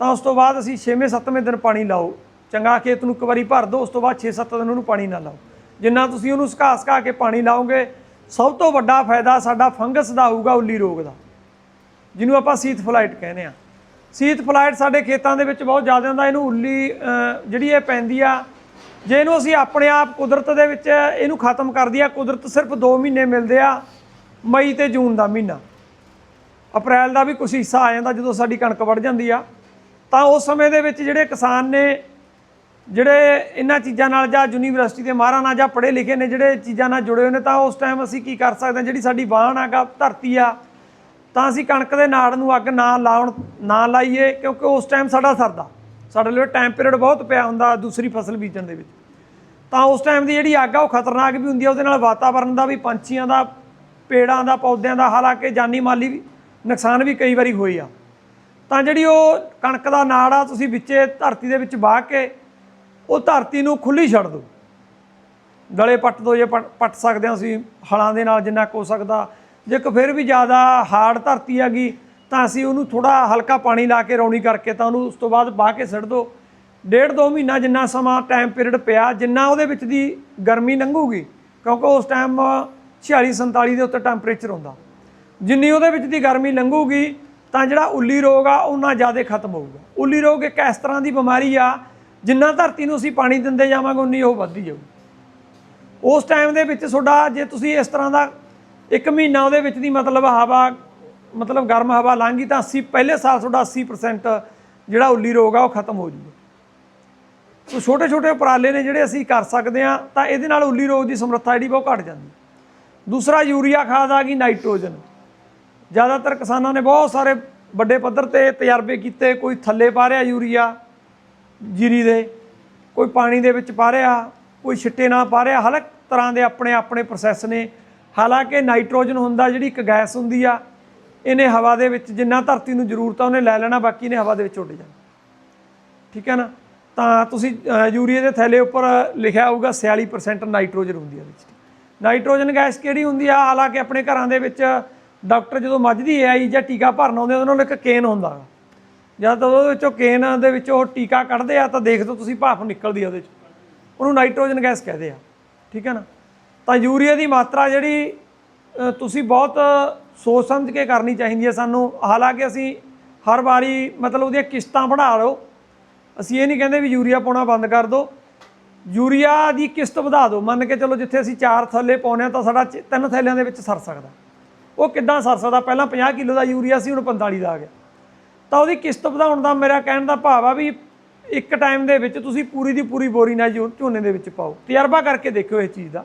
ਤਾਂ ਉਸ ਤੋਂ ਬਾਅਦ ਅਸੀਂ 6ਵੇਂ 7ਵੇਂ ਦਿਨ ਪਾਣੀ ਲਾਓ। ਚੰਗਾ ਖੇਤ ਨੂੰ ਇੱਕ ਵਾਰੀ ਭਰ ਦਿਓ, ਉਸ ਤੋਂ ਬਾਅਦ 6-7 ਦਿਨ ਉਹਨੂੰ ਪਾਣੀ ਨਾ ਲਾਓ। ਜਿੰਨਾ ਤੁਸੀਂ ਉਹਨੂੰ ਸੁਕਾ ਸੁਕਾ ਕੇ ਪਾਣੀ ਲਾਓਗੇ, ਸਭ ਤੋਂ ਵੱਡਾ ਫਾਇਦਾ ਸਾਡਾ ਫੰਗਸ ਦਾ ਹੋਊਗਾ ਉੱਲੀ ਰੋਗ ਦਾ, ਜਿਹਨੂੰ ਆਪਾਂ ਸੀਤ ਫਲਾਈਟ ਕਹਿੰਦੇ ਆ ਸੀਤ ਫਲਾਈਟ ਸਾਡੇ ਖੇਤਾਂ ਦੇ ਵਿੱਚ ਬਹੁਤ ਜ਼ਿਆਦਾ ਹੁੰਦਾ, ਇਹਨੂੰ ਉੱਲੀ ਜਿਹੜੀ ਇਹ ਪੈਂਦੀ ਆ, ਜੇ ਇਹਨੂੰ ਅਸੀਂ ਆਪਣੇ ਆਪ ਕੁਦਰਤ ਦੇ ਵਿੱਚ ਇਹਨੂੰ ਖਤਮ ਕਰਦੀ ਆ ਕੁਦਰਤ ਸਿਰਫ 2 ਮਹੀਨੇ ਮਿਲਦੇ ਆ, ਮਈ ਤੇ ਜੂਨ ਦਾ ਮਹੀਨਾ। ਅਪ੍ਰੈਲ ਦਾ ਵੀ ਕੁਛ ਹਿੱਸਾ ਆ ਜਾਂਦਾ ਜਦੋਂ ਸਾਡੀ ਕਣਕ ਵੱਢ ਜਾਂਦੀ ਆ। ਤਾਂ ਉਸ ਸਮੇਂ ਦੇ ਵਿੱਚ ਜਿਹੜੇ ਕਿਸਾਨ ਨੇ, ਜਿਹੜੇ ਇਹਨਾਂ ਚੀਜ਼ਾਂ ਨਾਲ ਜਾਂ ਯੂਨੀਵਰਸਿਟੀ ਦੇ ਮਾਹਰਾਂ ਨਾਲ ਜਾਂ ਪੜ੍ਹੇ ਲਿਖੇ ਨੇ ਜਿਹੜੇ ਚੀਜ਼ਾਂ ਨਾਲ ਜੁੜੇ ਹੋਏ ਨੇ, ਤਾਂ ਉਸ ਟਾਈਮ ਅਸੀਂ ਕੀ ਕਰ ਸਕਦੇ ਹਾਂ? ਜਿਹੜੀ ਸਾਡੀ ਵਾਹਣ ਆਗਾ ਧਰਤੀ ਆ, ਤਾਂ ਅਸੀਂ ਕਣਕ ਦੇ ਨਾੜ ਨੂੰ ਅੱਗ ਨਾ ਲਾਉਣ, ਨਾ ਲਾਈਏ, ਕਿਉਂਕਿ ਉਸ ਟਾਈਮ ਸਾਡਾ ਸਰਦਾ। ਸਾਡੇ ਲਈ ਟਾਈਮ ਪੀਰੀਅਡ ਬਹੁਤ ਪਿਆ ਹੁੰਦਾ ਦੂਸਰੀ ਫਸਲ ਬੀਜਣ ਦੇ ਵਿੱਚ। ਤਾਂ ਉਸ ਟਾਈਮ ਦੀ ਜਿਹੜੀ ਅੱਗ ਆ, ਉਹ ਖਤਰਨਾਕ ਵੀ ਹੁੰਦੀ ਆ, ਉਹਦੇ ਨਾਲ ਵਾਤਾਵਰਣ ਦਾ ਵੀ, ਪੰਛੀਆਂ ਦਾ, ਪੇੜਾਂ ਦਾ, ਪੌਦਿਆਂ ਦਾ, ਹਾਲਾਂਕਿ ਜਾਨੀ ਮਾਲੀ ਵੀ ਨੁਕਸਾਨ ਵੀ ਕਈ ਵਾਰੀ ਹੋਈ ਆ। ਤਾਂ ਜਿਹੜੀ ਉਹ ਕਣਕ ਦਾ ਨਾੜ ਆ, ਤੁਸੀਂ ਵਿੱਚੇ ਧਰਤੀ ਦੇ ਵਿੱਚ ਵਾਹ ਕੇ ਉਹ ਧਰਤੀ ਨੂੰ ਖੁੱਲੀ ਛੱਡ ਦਿਓ। ਗਲੇ ਪੱਟ ਦੋ ਜੇ ਪੱਟ ਸਕਦੇ ਹਾਂ ਅਸੀਂ ਹਲਾਂ ਦੇ ਨਾਲ ਜਿੰਨਾ ਕੁ ਹੋ ਸਕਦਾ। ਜੇ ਕੋ ਫਿਰ ਵੀ ਜ਼ਿਆਦਾ ਹਾਰਡ ਧਰਤੀ ਹੈਗੀ, ਤਾਂ ਅਸੀਂ ਉਹਨੂੰ ਥੋੜਾ ਹਲਕਾ ਪਾਣੀ ਲਾ ਕੇ ਰੌਣੀ ਕਰਕੇ ਤਾਂ ਉਹਨੂੰ ਉਸ ਤੋਂ ਬਾਅਦ ਬਾਹ ਕੇ ਸਿੱਟ ਦਿਓ। ਡੇਢ ਦੋ ਮਹੀਨਾ ਜਿੰਨਾ ਸਮਾਂ ਟਾਈਮ ਪੀਰੀਅਡ ਪਿਆ, ਜਿੰਨਾ ਉਹਦੇ ਵਿੱਚ ਦੀ ਗਰਮੀ ਲੰਘੂਗੀ, ਕਿਉਂਕਿ ਉਸ ਟਾਈਮ 46 47 ਦੇ ਉੱਤੇ ਟੈਂਪਰੇਚਰ ਹੁੰਦਾ। ਜਿੰਨੀ ਉਹਦੇ ਵਿੱਚ ਦੀ ਗਰਮੀ ਲੰਘੂਗੀ ਤਾਂ ਜਿਹੜਾ ਉੱਲੀ ਰੋਗ ਆ ਉਹਨਾਂ ਜ਼ਿਆਦਾ ਖਤਮ ਹੋਊਗਾ। ਉੱਲੀ ਰੋਗ ਇੱਕ ਇਸ ਤਰ੍ਹਾਂ ਦੀ ਬਿਮਾਰੀ ਆ, ਜਿੰਨਾ ਧਰਤੀ ਨੂੰ ਅਸੀਂ ਪਾਣੀ ਦਿੰਦੇ ਜਾਵਾਂਗੇ, ਉਨੀ ਉਹ ਵੱਧਦੀ ਜਾਊਗੀ। ਉਸ ਟਾਈਮ ਦੇ ਵਿੱਚ ਤੁਹਾਡਾ, ਜੇ ਤੁਸੀਂ ਇਸ ਤਰ੍ਹਾਂ ਦਾ ਇੱਕ ਮਹੀਨਾ ਉਹਦੇ ਵਿੱਚ ਦੀ ਮਤਲਬ ਹਵਾ, ਮਤਲਬ ਗਰਮ ਹਵਾ ਲੰਘੀ, ਤਾਂ 80 ਪਹਿਲੇ ਸਾਲ ਤੁਹਾਡਾ 80% ਜਿਹੜਾ ਉੱਲੀ ਰੋਗ ਆ, ਉਹ ਖਤਮ ਹੋ ਜੂਗਾ। ਸੋ ਛੋਟੇ ਛੋਟੇ ਉਪਰਾਲੇ ਨੇ ਜਿਹੜੇ ਅਸੀਂ ਕਰ ਸਕਦੇ ਆ, ਤਾਂ ਇਹਦੇ ਨਾਲ ਉੱਲੀ ਰੋਗ ਦੀ ਸਮਰੱਥਾ ਜਿਹੜੀ ਬਹੁਤ ਘਟ ਜਾਂਦੀ। ਦੂਸਰਾ ਯੂਰੀਆ ਖਾਦ ਆ ਗਈ, ਨਾਈਟ੍ਰੋਜਨ। ਜ਼ਿਆਦਾਤਰ ਕਿਸਾਨਾਂ ਨੇ ਬਹੁਤ ਸਾਰੇ ਵੱਡੇ ਪੱਧਰ ਤੇ ਤਜਰਬੇ ਕੀਤੇ ਕੋਈ ਥੱਲੇ ਪਾ ਰਿਹਾ ਯੂਰੀਆ ਜੀਰੀ ਦੇ ਕੋਈ ਪਾਣੀ ਦੇ ਵਿੱਚ ਪਾ ਰਿਹਾ ਕੋਈ ਛਿੱਟੇ ਨਾਲ ਪਾ ਰਿਹਾ ਹਰ ਇੱਕ ਤਰ੍ਹਾਂ ਦੇ ਆਪਣੇ ਆਪਣੇ ਪ੍ਰੋਸੈਸ ਨੇ। ਹਾਲਾਂਕਿ ਨਾਈਟ੍ਰੋਜਨ ਹੁੰਦਾ ਜਿਹੜੀ ਇੱਕ ਗੈਸ ਹੁੰਦੀ ਆ ਇਹਨੇ ਹਵਾ ਦੇ ਵਿੱਚ ਜਿੰਨਾ ਧਰਤੀ ਨੂੰ ਜ਼ਰੂਰਤ ਆ ਉਹਨੇ ਲੈ ਲੈਣਾ ਬਾਕੀ ਨੇ ਹਵਾ ਦੇ ਵਿੱਚ ਉੱਡ ਜਾਣਾ। ਠੀਕ ਹੈ ਨਾ? ਤਾਂ ਤੁਸੀਂ ਅ, ਯੂਰੀਆ ਦੇ ਥੈਲੇ ਉੱਪਰ ਲਿਖਿਆ ਹੋਊਗਾ 46% ਨਾਈਟ੍ਰੋਜਨ ਹੁੰਦੀ ਹੈ ਵਿੱਚ। ਨਾਈਟ੍ਰੋਜਨ ਗੈਸ ਕਿਹੜੀ ਹੁੰਦੀ ਆ? ਹਾਲਾਂਕਿ ਆਪਣੇ ਘਰਾਂ ਦੇ ਵਿੱਚ ਡਾਕਟਰ ਜਦੋਂ ਮੱਝ ਦੀ ਆਈ ਜਾਂ ਟੀਕਾ ਭਰਨ ਆਉਂਦੇ ਉਹਨਾਂ ਨੂੰ ਇੱਕ ਕੇਨ ਹੁੰਦਾ ਗਾ। ਜਦ ਉਹਦੇ ਵਿੱਚੋਂ ਕੇਨ ਦੇ ਵਿੱਚੋਂ ਉਹ ਟੀਕਾ ਕੱਢਦੇ ਆ, ਤਾਂ ਦੇਖ ਦੋ ਤੁਸੀਂ ਭਾਫ ਨਿਕਲਦੀ ਆ ਉਹਦੇ ਚ। ਉਹਨੂੰ ਨਾਈਟ੍ਰੋਜਨ ਗੈਸ ਕਹਦੇ ਆ, ਠੀਕ ਹੈ ਨਾ? ਤਾਂ ਯੂਰੀਆ ਦੀ ਮਾਤਰਾ ਜਿਹੜੀ ਤੁਸੀਂ ਬਹੁਤ ਸੋਚ ਸਮਝ ਕੇ ਕਰਨੀ ਚਾਹੀਦੀ ਹੈ ਸਾਨੂੰ। ਹਾਲਾਂਕਿ ਅਸੀਂ ਹਰ ਵਾਰੀ ਮਤਲਬ ਉਹਦੀਆਂ ਕਿਸ਼ਤਾਂ ਬਣਾ ਲਓ। ਅਸੀਂ ਇਹ ਨਹੀਂ ਕਹਿੰਦੇ ਵੀ ਯੂਰੀਆ ਪਾਉਣਾ ਬੰਦ ਕਰ ਦਿਓ ਯੂਰੀਆ ਦੀ ਕਿਸ਼ਤ ਵਧਾ ਦਿਓ ਮੰਨ ਕੇ ਚਲੋ ਜਿੱਥੇ ਅਸੀਂ ਚਾਰ ਥੱਲੇ ਪਾਉਨੇ ਆ, ਤਾਂ ਸਾਡਾ ਚ- ਤਿੰਨ ਥੈਲਿਆਂ ਦੇ ਵਿੱਚ ਸਰ ਸਕਦਾ। ਉਹ ਕਿੱਦਾਂ ਸਰ ਸਕਦਾ? ਪਹਿਲਾਂ 50 ਕਿਲੋ ਦਾ ਯੂਰੀਆ ਸੀ, ਹੁਣ 45 ਦਾ ਆ ਗਿਆ। ਤਾਂ ਉਹਦੀ ਕਿਸ਼ਤ ਵਧਾਉਣ ਦਾ ਮੇਰਾ ਕਹਿਣ ਦਾ ਭਾਵ ਆ ਵੀ ਇੱਕ ਟਾਈਮ ਦੇ ਵਿੱਚ ਤੁਸੀਂ ਪੂਰੀ ਦੀ ਪੂਰੀ ਬੋਰੀ ਨਾਲ ਝੋ- ਝੋਨੇ ਦੇ ਵਿੱਚ ਪਾਓ। ਤਜਰਬਾ ਕਰਕੇ ਦੇਖਿਓ ਇਸ ਚੀਜ਼ ਦਾ।